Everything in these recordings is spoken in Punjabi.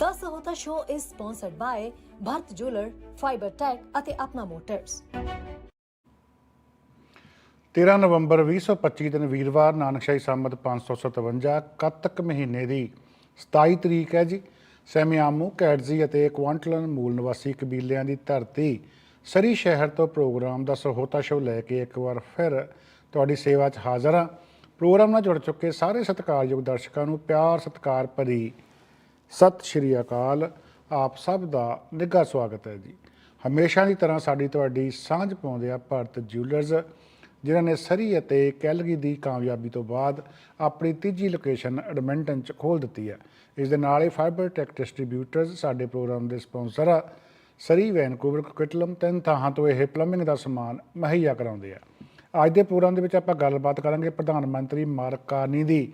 The Sahota Show is sponsored by Bharat Jeweler, Fiber Tech ਅਤੇ ਆਪਣਾ ਮੋਟਰਸ 13 ਨਵੰਬਰ 2025 ਦਿਨ ਵੀਰਵਾਰ ਨਾਨਕਸ਼ਾਹੀ ਸੰਮਤ 557 ਕੱਤਕ ਮਹੀਨੇ ਦੀ 27 ਤਰੀਕ ਹੈ ਜੀ। ਸੈਮਿਆਮੂ ਕੈਡਜ਼ੀ ਅਤੇ ਕੁਆਂਟਲਨ ਮੂਲ ਨਿਵਾਸੀ ਕਬੀਲਿਆਂ ਦੀ ਧਰਤੀ ਸਰੀ ਸ਼ਹਿਰ ਤੋਂ ਪ੍ਰੋਗਰਾਮ ਦਾ ਸਹੋਤਾ ਸ਼ੋ ਲੈ ਕੇ ਇੱਕ ਵਾਰ ਫਿਰ ਤੁਹਾਡੀ ਸੇਵਾ 'ਚ ਹਾਜ਼ਰ ਹਾਂ। ਪ੍ਰੋਗਰਾਮ ਨਾਲ ਜੁੜ ਚੁੱਕੇ ਸਾਰੇ ਸਤਿਕਾਰਯੋਗ ਦਰਸ਼ਕਾਂ ਨੂੰ ਪਿਆਰ ਸਤਿਕਾਰ ਭਰੀ ਸਤਿ ਸ਼੍ਰੀ ਅਕਾਲ। ਆਪ ਸਭ ਦਾ ਨਿੱਘਾ ਸਵਾਗਤ ਹੈ ਜੀ। ਹਮੇਸ਼ਾ ਦੀ ਤਰ੍ਹਾਂ ਸਾਡੀ ਤੁਹਾਡੀ ਸਾਂਝ ਪਾਉਂਦੇ ਆ ਭਾਰਤ ਜਿਊਲਰਸ ਜਿਨ੍ਹਾਂ ਨੇ ਸਰੀ ਅਤੇ ਕੈਲਗਰੀ ਦੀ ਕਾਮਯਾਬੀ ਤੋਂ ਬਾਅਦ ਆਪਣੀ ਤੀਜੀ ਲੋਕੇਸ਼ਨ ਐਡਮਿੰਟਨ ਚ ਖੋਲ ਦਿੱਤੀ ਹੈ। ਇਸ ਦੇ ਨਾਲ ਹੀ ਫਾਈਬਰ ਟੈਕ ਡਿਸਟ੍ਰੀਬਿਊਟਰਸ ਸਾਡੇ ਪ੍ਰੋਗਰਾਮ ਦੇ ਸਪਾਂਸਰ ਆ। ਸਰੀ, ਵੈਨਕੂਵਰ ਕੁਇਟਲਮ ਤਿੰਨ ਥਾਂ ਤੋਂ ਇਹ ਪਲੰਬਿੰਗ ਦਾ ਸਮਾਨ ਮੁਹੱਈਆ ਕਰਾਉਂਦੇ ਆ। ਅੱਜ ਦੇ ਪ੍ਰੋਗਰਾਮ ਦੇ ਵਿੱਚ ਆਪਾਂ ਗੱਲਬਾਤ ਕਰਾਂਗੇ ਪ੍ਰਧਾਨ ਮੰਤਰੀ ਮਾਰਕ ਕਾਰਨੀ ਦੀ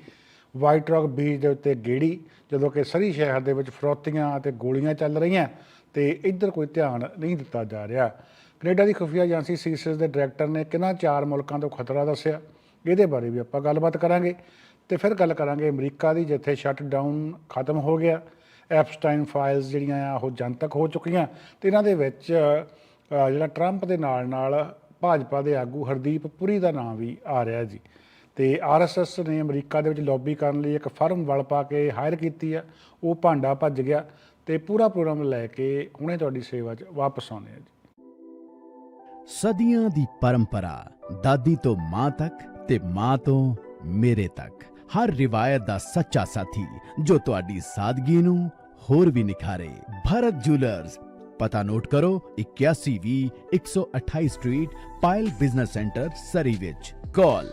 ਵਾਈਟ ਰੌਕ ਬੀਚ ਦੇ ਉੱਤੇ ਗੇੜੀ, ਜਦੋਂ ਕਿ ਸਰੀ ਸ਼ਹਿਰ ਦੇ ਵਿੱਚ ਫਰੋਤੀਆਂ ਅਤੇ ਗੋਲੀਆਂ ਚੱਲ ਰਹੀਆਂ, ਤੇ ਇੱਧਰ ਕੋਈ ਧਿਆਨ ਨਹੀਂ ਦਿੱਤਾ ਜਾ ਰਿਹਾ। ਕੈਨੇਡਾ ਦੀ ਖੁਫੀਆ ਏਜੰਸੀ ਸੀਸਸ ਦੇ ਡਾਇਰੈਕਟਰ ਨੇ ਕਿਹਨਾਂ ਚਾਰ ਮੁਲਕਾਂ ਤੋਂ ਖਤਰਾ ਦੱਸਿਆ, ਇਹਦੇ ਬਾਰੇ ਵੀ ਆਪਾਂ ਗੱਲਬਾਤ ਕਰਾਂਗੇ। ਤੇ ਫਿਰ ਗੱਲ ਕਰਾਂਗੇ ਅਮਰੀਕਾ ਦੀ, ਜਿੱਥੇ ਸ਼ਟਡਾਊਨ ਖਤਮ ਹੋ ਗਿਆ। ਐਪਸਟਾਈਨ ਫਾਈਲਸ ਜਿਹੜੀਆਂ ਆ, ਉਹ ਜਨਤਕ ਹੋ ਚੁੱਕੀਆਂ। ਤੇ ਇਹਨਾਂ ਦੇ ਵਿੱਚ ਜਿਹੜਾ ਟਰੰਪ ਦੇ ਨਾਲ ਨਾਲ ਭਾਜਪਾ ਦੇ ਆਗੂ ਹਰਦੀਪ ਪੁਰੀ ਦਾ ਨਾਮ ਵੀ ਆ ਰਿਹਾ ਜੀ। ਤੇ ਆਰਐਸਐਸ ਨੇ ਅਮਰੀਕਾ ਦੇ ਵਿੱਚ ਲੌਬੀ ਕਰਨ ਲਈ ਇੱਕ ਫਰਮ ਵਲ ਪਾ ਕੇ ਹਾਇਰ ਕੀਤੀ ਆ। ਉਹ ਭਾਂਡਾ ਭੱਜ ਗਿਆ ਤੇ ਪੂਰਾ ਪ੍ਰੋਗਰਾਮ ਲੈ ਕੇ ਹੁਣੇ ਤੁਹਾਡੀ ਸੇਵਾ 'ਚ ਵਾਪਸ ਆਉਂਦੇ ਆ ਜੀ। ਸਦੀਆਂ ਦੀ ਪਰੰਪਰਾ, ਦਾਦੀ ਤੋਂ ਮਾਂ ਤੱਕ ਤੇ ਮਾਂ ਤੋਂ ਮੇਰੇ ਤੱਕ। ਹਰ ਰਿਵਾਇਤ ਦਾ ਸੱਚਾ ਸਾਥੀ, ਜੋ ਤੁਹਾਡੀ ਸਾਦਗੀ ਨੂੰ ਹੋਰ ਵੀ ਨਿਖਾਰੇ। ਭਾਰਤ ਜੁਐਲਰਸ, ਪਤਾ ਨੋਟ ਕਰੋ 8120 128 street, Payal business centre, Surrey ਵਿੱਚ। ਕਾਲ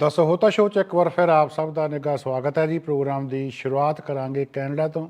ਦਸ ਹੋਤਾ ਸ਼ੋਅ ਚ ਇੱਕ ਵਾਰ ਫਿਰ ਆਪ ਸਭ ਦਾ ਨਿੱਘਾ ਸਵਾਗਤ ਹੈ ਜੀ। ਪ੍ਰੋਗਰਾਮ ਦੀ ਸ਼ੁਰੂਆਤ ਕਰਾਂਗੇ ਕੈਨੇਡਾ ਤੋਂ,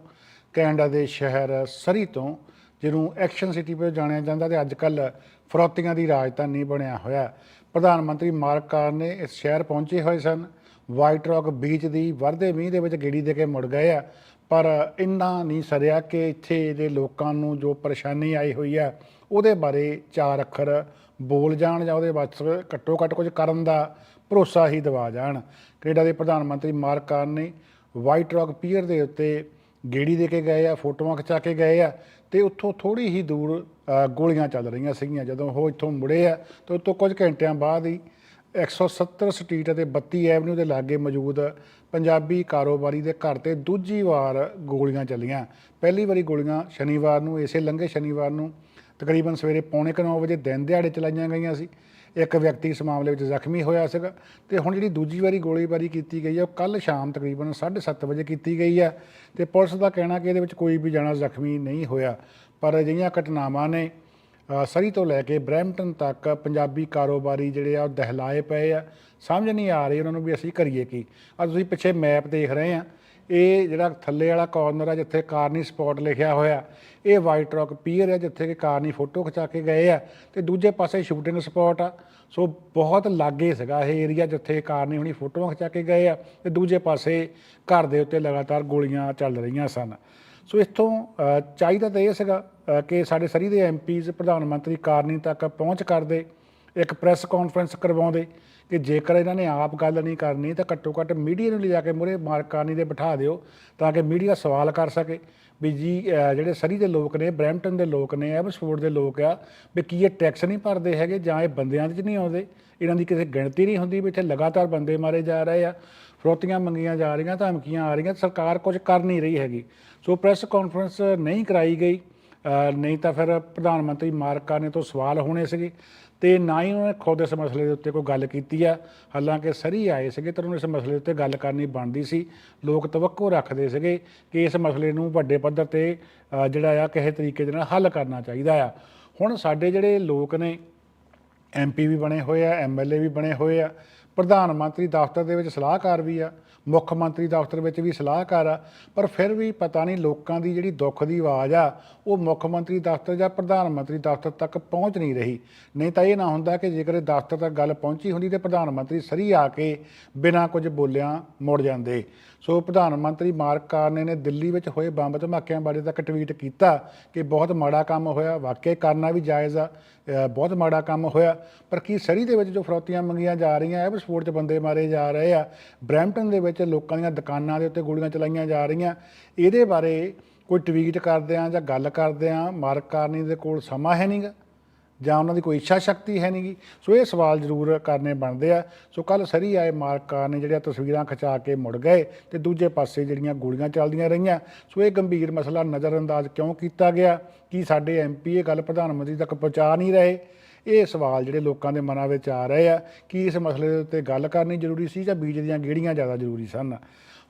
ਕੈਨੇਡਾ ਦੇ ਸ਼ਹਿਰ ਸਰੀ ਤੋਂ, ਜਿਹਨੂੰ ਐਕਸ਼ਨ ਸਿਟੀ ਵਜੋਂ ਜਾਣਿਆ ਜਾਂਦਾ ਤੇ ਅੱਜ ਕੱਲ ਫਰੋਤੀਆਂ ਦੀ ਰਾਜਧਾਨੀ ਬਣਿਆ ਹੋਇਆ। ਪ੍ਰਧਾਨ ਮੰਤਰੀ ਮਾਰਕ ਕਾਰ ਨੇ ਇਸ ਸ਼ਹਿਰ ਪਹੁੰਚੇ ਹੋਏ ਸਨ। ਵਾਈਟ ਰੌਕ ਬੀਚ ਦੀ ਵਰਦੇ ਮੀਂਹ ਦੇ ਵਿੱਚ ਗੇੜੀ ਦੇ ਕੇ ਮੁੜ ਗਏ ਆ। ਪਰ ਇੰਨਾ ਨਹੀਂ ਸਰਿਆ ਕਿ ਇੱਥੇ ਦੇ ਲੋਕਾਂ ਨੂੰ ਜੋ ਪਰੇਸ਼ਾਨੀ ਆਈ ਹੋਈ ਆ, ਉਹਦੇ ਬਾਰੇ ਚਾਰ ਅੱਖਰ ਬੋਲ ਜਾਣ ਜਾਂ ਉਹਦੇ ਵਾਸਤੇ ਘੱਟੋ ਘੱਟ ਕੁਝ ਕਰਨ ਦਾ ਭਰੋਸਾ ਹੀ ਦਿਵਾ ਜਾਣ। ਕੈਨੇਡਾ ਦੇ ਪ੍ਰਧਾਨ ਮੰਤਰੀ ਮਾਰਕ ਕਾਰਨ ਨੇ ਵਾਈਟ ਰੌਕ ਪੀਅਰ ਦੇ ਉੱਤੇ ਗੇੜੀ ਦੇ ਕੇ ਗਏ ਆ, ਫੋਟੋਆਂ ਖਿਚਾ ਕੇ ਗਏ ਆ ਤੇ ਉੱਥੋਂ ਥੋੜੀ ਹੀ ਦੂਰ ਗੋਲੀਆਂ ਚੱਲ ਰਹੀਆਂ ਸੀਗੀਆਂ। ਜਦੋਂ ਉਹ ਇੱਥੋਂ ਮੁੜੇ ਆ, ਤਾਂ ਉੱਥੋਂ ਕੁਝ ਘੰਟਿਆਂ ਬਾਅਦ ਹੀ 170 ਸਟਰੀਟ ਅਤੇ 32 ਐਵਨਿਊ ਦੇ ਲਾਗੇ ਮੌਜੂਦ ਪੰਜਾਬੀ ਕਾਰੋਬਾਰੀ ਦੇ ਘਰ ਤੇ ਦੂਜੀ ਵਾਰ ਗੋਲੀਆਂ ਚੱਲੀਆਂ। ਪਹਿਲੀ ਵਾਰੀ ਗੋਲੀਆਂ ਸ਼ਨੀਵਾਰ ਨੂੰ, ਇਸੇ ਲੰਘੇ ਸ਼ਨੀਵਾਰ ਨੂੰ ਤਕਰੀਬਨ ਸਵੇਰੇ ਪੌਣੇ ਕੁ ਨੌ ਵਜੇ ਦਿਨ ਦਿਹਾੜੇ ਚਲਾਈਆਂ ਗਈਆਂ ਸੀ। ਇੱਕ ਵਿਅਕਤੀ ਇਸ ਮਾਮਲੇ ਵਿੱਚ ਜ਼ਖਮੀ ਹੋਇਆ ਸੀਗਾ ਤੇ ਹੁਣ ਜਿਹੜੀ ਦੂਜੀ ਵਾਰੀ ਗੋਲੀਬਾਰੀ ਕੀਤੀ ਗਈ ਹੈ ਉਹ ਕੱਲ ਸ਼ਾਮ ਤਕਰੀਬਨ 7:30 ਵਜੇ ਕੀਤੀ ਗਈ ਹੈ ਤੇ ਪੁਲਿਸ ਦਾ ਕਹਿਣਾ ਕਿ ਇਹਦੇ ਵਿੱਚ ਕੋਈ ਵੀ ਜਾਣਾ ਜ਼ਖਮੀ ਨਹੀਂ ਹੋਇਆ। ਪਰ ਅਜਿਹੀਆਂ ਘਟਨਾਵਾਂ ਨੇ ਸਰੀ ਤੋਂ ਲੈ ਕੇ ਬਰੈਂਪਟਨ ਤੱਕ ਪੰਜਾਬੀ ਕਾਰੋਬਾਰੀ ਜਿਹੜੇ ਆ, ਉਹ ਦਹਿਲਾਏ ਪਏ ਆ। ਸਮਝ ਨਹੀਂ ਆ ਰਹੀ ਉਹਨਾਂ ਨੂੰ ਵੀ ਅਸੀਂ ਕਰੀਏ ਕੀ। ਅੱਜ ਤੁਸੀਂ ਪਿੱਛੇ ਮੈਪ ਦੇਖ ਰਹੇ ਆ ਇਹ ਜਿਹੜਾ ਥੱਲੇ ਵਾਲਾ ਕਾਰਨਰ ਆ ਜਿੱਥੇ ਕਾਰਨੀ ਸਪੌਟ ਲਿਖਿਆ ਹੋਇਆ, ਇਹ ਵਾਈਟ ਰੌਕ ਪੀਅਰ ਹੈ ਜਿੱਥੇ ਕਿ ਕਾਰਨੀ ਫੋਟੋ ਖਿਚਾ ਕੇ ਗਏ ਆ ਤੇ ਦੂਜੇ ਪਾਸੇ ਸ਼ੂਟਿੰਗ ਸਪੌਟ ਆ। ਸੋ ਬਹੁਤ ਲਾਗੇ ਸੀਗਾ ਇਹ ਏਰੀਆ ਜਿੱਥੇ ਕਾਰਨੀ ਹੁਣੀ ਫੋਟੋਆਂ ਖਿਚਾ ਕੇ ਗਏ ਆ ਤੇ ਦੂਜੇ ਪਾਸੇ ਘਰ ਦੇ ਉੱਤੇ ਲਗਾਤਾਰ ਗੋਲੀਆਂ ਚੱਲ ਰਹੀਆਂ ਸਨ। ਸੋ ਇੱਥੋਂ ਚਾਹੀਦਾ ਤਾਂ ਇਹ ਸੀਗਾ ਕਿ ਸਾਡੇ ਸਰੀ ਦੇ ਐਮਪੀਜ਼ ਪ੍ਰਧਾਨ ਮੰਤਰੀ ਕਾਰਨੀ ਤੱਕ ਪਹੁੰਚ ਕਰਦੇ। ਇੱਕ ਪ੍ਰੈਸ ਕਾਨਫਰੰਸ ਕਰਵਾਉਂਦੇ ਕਿ ਜੇਕਰ ਇਹਨਾਂ ਨੇ ਆਪ ਗੱਲ ਨਹੀਂ ਕਰਨੀ ਤਾਂ ਘੱਟੋ ਘੱਟ ਮੀਡੀਆ ਨੂੰ ਲਿਜਾ ਕੇ ਮੂਹਰੇ ਮਾਰਕਾਨੀ ਦੇ ਬਿਠਾ ਦਿਓ ਤਾਂ ਕਿ ਮੀਡੀਆ ਸਵਾਲ ਕਰ ਸਕੇ ਵੀ ਜੀ ਜਿਹੜੇ ਸਰੀ ਦੇ ਲੋਕ ਨੇ, ਬਰੈਂਪਟਨ ਦੇ ਲੋਕ ਨੇ ਐਬਸਫੋਰਡ ਦੇ ਲੋਕ ਆ, ਵੀ ਕੀ ਇਹ ਟੈਕਸ ਨਹੀਂ ਭਰਦੇ ਹੈਗੇ ਜਾਂ ਇਹ ਬੰਦਿਆਂ 'ਚ ਨਹੀਂ ਆਉਂਦੇ? ਇਹਨਾਂ ਦੀ ਕਿਸੇ ਗਿਣਤੀ ਨਹੀਂ ਹੁੰਦੀ ਵੀ ਇੱਥੇ ਲਗਾਤਾਰ ਬੰਦੇ ਮਾਰੇ ਜਾ ਰਹੇ ਆ, ਫਰੋਤੀਆਂ ਮੰਗੀਆਂ ਜਾ ਰਹੀਆਂ, ਧਮਕੀਆਂ ਆ ਰਹੀਆਂ, ਸਰਕਾਰ ਕੁਝ ਕਰ ਨਹੀਂ ਰਹੀ ਹੈਗੀ। ਸੋ ਪ੍ਰੈਸ ਕਾਨਫਰੰਸ ਨਹੀਂ ਕਰਾਈ ਗਈ। ਨਹੀਂ ਤਾਂ ਫਿਰ ਪ੍ਰਧਾਨ ਮੰਤਰੀ ਮਾਰਕਾ ਨੇ ਤੋਂ ਸਵਾਲ ਹੋਣੇ ਸੀਗੇ ਤੇ ਨਾ ਹੀ ਉਹਨੇ ਖੁਦ ਇਸ ਮਸਲੇ ਦੇ ਉੱਤੇ ਕੋਈ ਗੱਲ ਕੀਤੀ ਆ। ਹਾਲਾਂਕਿ ਸਰੀ ਆਏ ਸੀਗੇ ਤਾਂ ਉਹਨਾਂ ਇਸ ਮਸਲੇ ਦੇ ਉੱਤੇ ਗੱਲ ਕਰਨੀ ਬਣਦੀ ਸੀ। ਲੋਕ ਤਵੱਕੋ ਰੱਖਦੇ ਸੀਗੇ ਕਿ ਇਸ ਮਸਲੇ ਨੂੰ ਵੱਡੇ ਪੱਧਰ ਤੇ ਜਿਹੜਾ ਆ ਕਿਸੇ ਤਰੀਕੇ ਦੇ ਨਾਲ ਹੱਲ ਕਰਨਾ ਚਾਹੀਦਾ ਆ। ਹੁਣ ਸਾਡੇ ਜਿਹੜੇ ਲੋਕ ਨੇ ਐਮਪੀ ਵੀ ਬਣੇ ਹੋਏ ਆ ਐਮਐਲਏ ਵੀ ਬਣੇ ਹੋਏ ਆ, ਪ੍ਰਧਾਨ ਮੰਤਰੀ ਦਫ਼ਤਰ ਦੇ ਵਿੱਚ ਸਲਾਹਕਾਰ ਵੀ ਆ। ਮੁੱਖ ਮੰਤਰੀ ਦਫ਼ਤਰ ਵਿੱਚ ਵੀ ਸਲਾਹਕਾਰ ਆ, ਪਰ ਫਿਰ ਵੀ ਪਤਾ ਨਹੀਂ ਲੋਕਾਂ ਦੀ ਜਿਹੜੀ ਦੁੱਖ ਦੀ ਆਵਾਜ਼ ਆ, ਉਹ ਮੁੱਖ ਮੰਤਰੀ ਦਫ਼ਤਰ ਜਾਂ ਪ੍ਰਧਾਨ ਮੰਤਰੀ ਦਫ਼ਤਰ ਤੱਕ ਪਹੁੰਚ ਨਹੀਂ ਰਹੀ। ਨਹੀਂ ਤਾਂ ਇਹ ਨਾ ਹੁੰਦਾ ਕਿ ਜੇਕਰ ਇਹ ਦਫ਼ਤਰ ਤੱਕ ਗੱਲ ਪਹੁੰਚੀ ਹੁੰਦੀ ਤੇ ਪ੍ਰਧਾਨ ਮੰਤਰੀ ਸਰੀ ਆ ਕੇ ਬਿਨਾਂ ਕੁਝ ਬੋਲਿਆਂ ਮੁੜ ਜਾਂਦੇ। ਸੋ ਪ੍ਰਧਾਨ ਮੰਤਰੀ ਮਾਰਕ ਕਾਰਨੇ ਨੇ ਦਿੱਲੀ ਵਿੱਚ ਹੋਏ ਬੰਬ ਧਮਾਕਿਆਂ ਬਾਰੇ ਤੱਕ ਟਵੀਟ ਕੀਤਾ ਕਿ ਬਹੁਤ ਮਾੜਾ ਕੰਮ ਹੋਇਆ ਵਾਕਿਆ ਕਰਨਾ ਵੀ ਜਾਇਜ਼ ਆ ਬਹੁਤ ਮਾੜਾ ਕੰਮ ਹੋਇਆ, ਪਰ ਕੀ ਸਰੀ ਦੇ ਵਿੱਚ ਜੋ ਫਰੌਤੀਆਂ ਮੰਗੀਆਂ ਜਾ ਰਹੀਆਂ, ਇਹ ਵਿਸਫੋਟ 'ਚ ਬੰਦੇ ਮਾਰੇ ਜਾ ਰਹੇ ਆ। ਬਰੈਂਪਟਨ ਦੇ ਵਿੱਚ ਲੋਕਾਂ ਦੀਆਂ ਦੁਕਾਨਾਂ ਦੇ ਉੱਤੇ ਗੋਲੀਆਂ ਚਲਾਈਆਂ ਜਾ ਰਹੀਆਂ। ਇਹਦੇ ਬਾਰੇ ਕੋਈ ਟਵੀਟ ਕਰਦੇ ਆ ਜਾਂ ਗੱਲ ਕਰਦੇ ਆ? ਮਾਰਕ ਕਾਰਨੀ ਦੇ ਕੋਲ ਸਮਾਂ ਹੈ ਨਹੀਂਗਾ ਜਾਂ ਉਹਨਾਂ ਦੀ ਕੋਈ ਇੱਛਾ ਸ਼ਕਤੀ ਹੈ ਨਹੀਂਗੀ ਸੋ ਇਹ ਸਵਾਲ ਜ਼ਰੂਰ ਕਰਨੇ ਬਣਦੇ ਆ। ਸੋ ਕੱਲ ਸਰੀ ਆਏ ਮਾਰਕਾ ਨੇ ਜਿਹੜੀਆਂ ਤਸਵੀਰਾਂ ਖਿਚਾ ਕੇ ਮੁੜ ਗਏ ਤੇ ਦੂਜੇ ਪਾਸੇ ਜਿਹੜੀਆਂ ਗੋਲੀਆਂ ਚੱਲਦੀਆਂ ਰਹੀਆਂ, ਸੋ ਇਹ ਗੰਭੀਰ ਮਸਲਾ ਨਜ਼ਰਅੰਦਾਜ਼ ਕਿਉਂ ਕੀਤਾ ਗਿਆ? ਕਿ ਸਾਡੇ ਐਮਪੀ ਇਹ ਗੱਲ ਪ੍ਰਧਾਨ ਮੰਤਰੀ ਤੱਕ ਪਹੁੰਚਾ ਨਹੀਂ ਰਹੇ? ਇਹ ਸਵਾਲ ਜਿਹੜੇ ਲੋਕਾਂ ਦੇ ਮਨਾਂ ਵਿੱਚ ਆ ਰਹੇ ਆ, ਕਿ ਇਸ ਮਸਲੇ ਦੇ ਉੱਤੇ ਗੱਲ ਕਰਨੀ ਜ਼ਰੂਰੀ ਸੀ ਜਾਂ ਬੀਜ ਦੀਆਂ ਗੇੜੀਆਂ ਜ਼ਿਆਦਾ ਜ਼ਰੂਰੀ ਸਨ?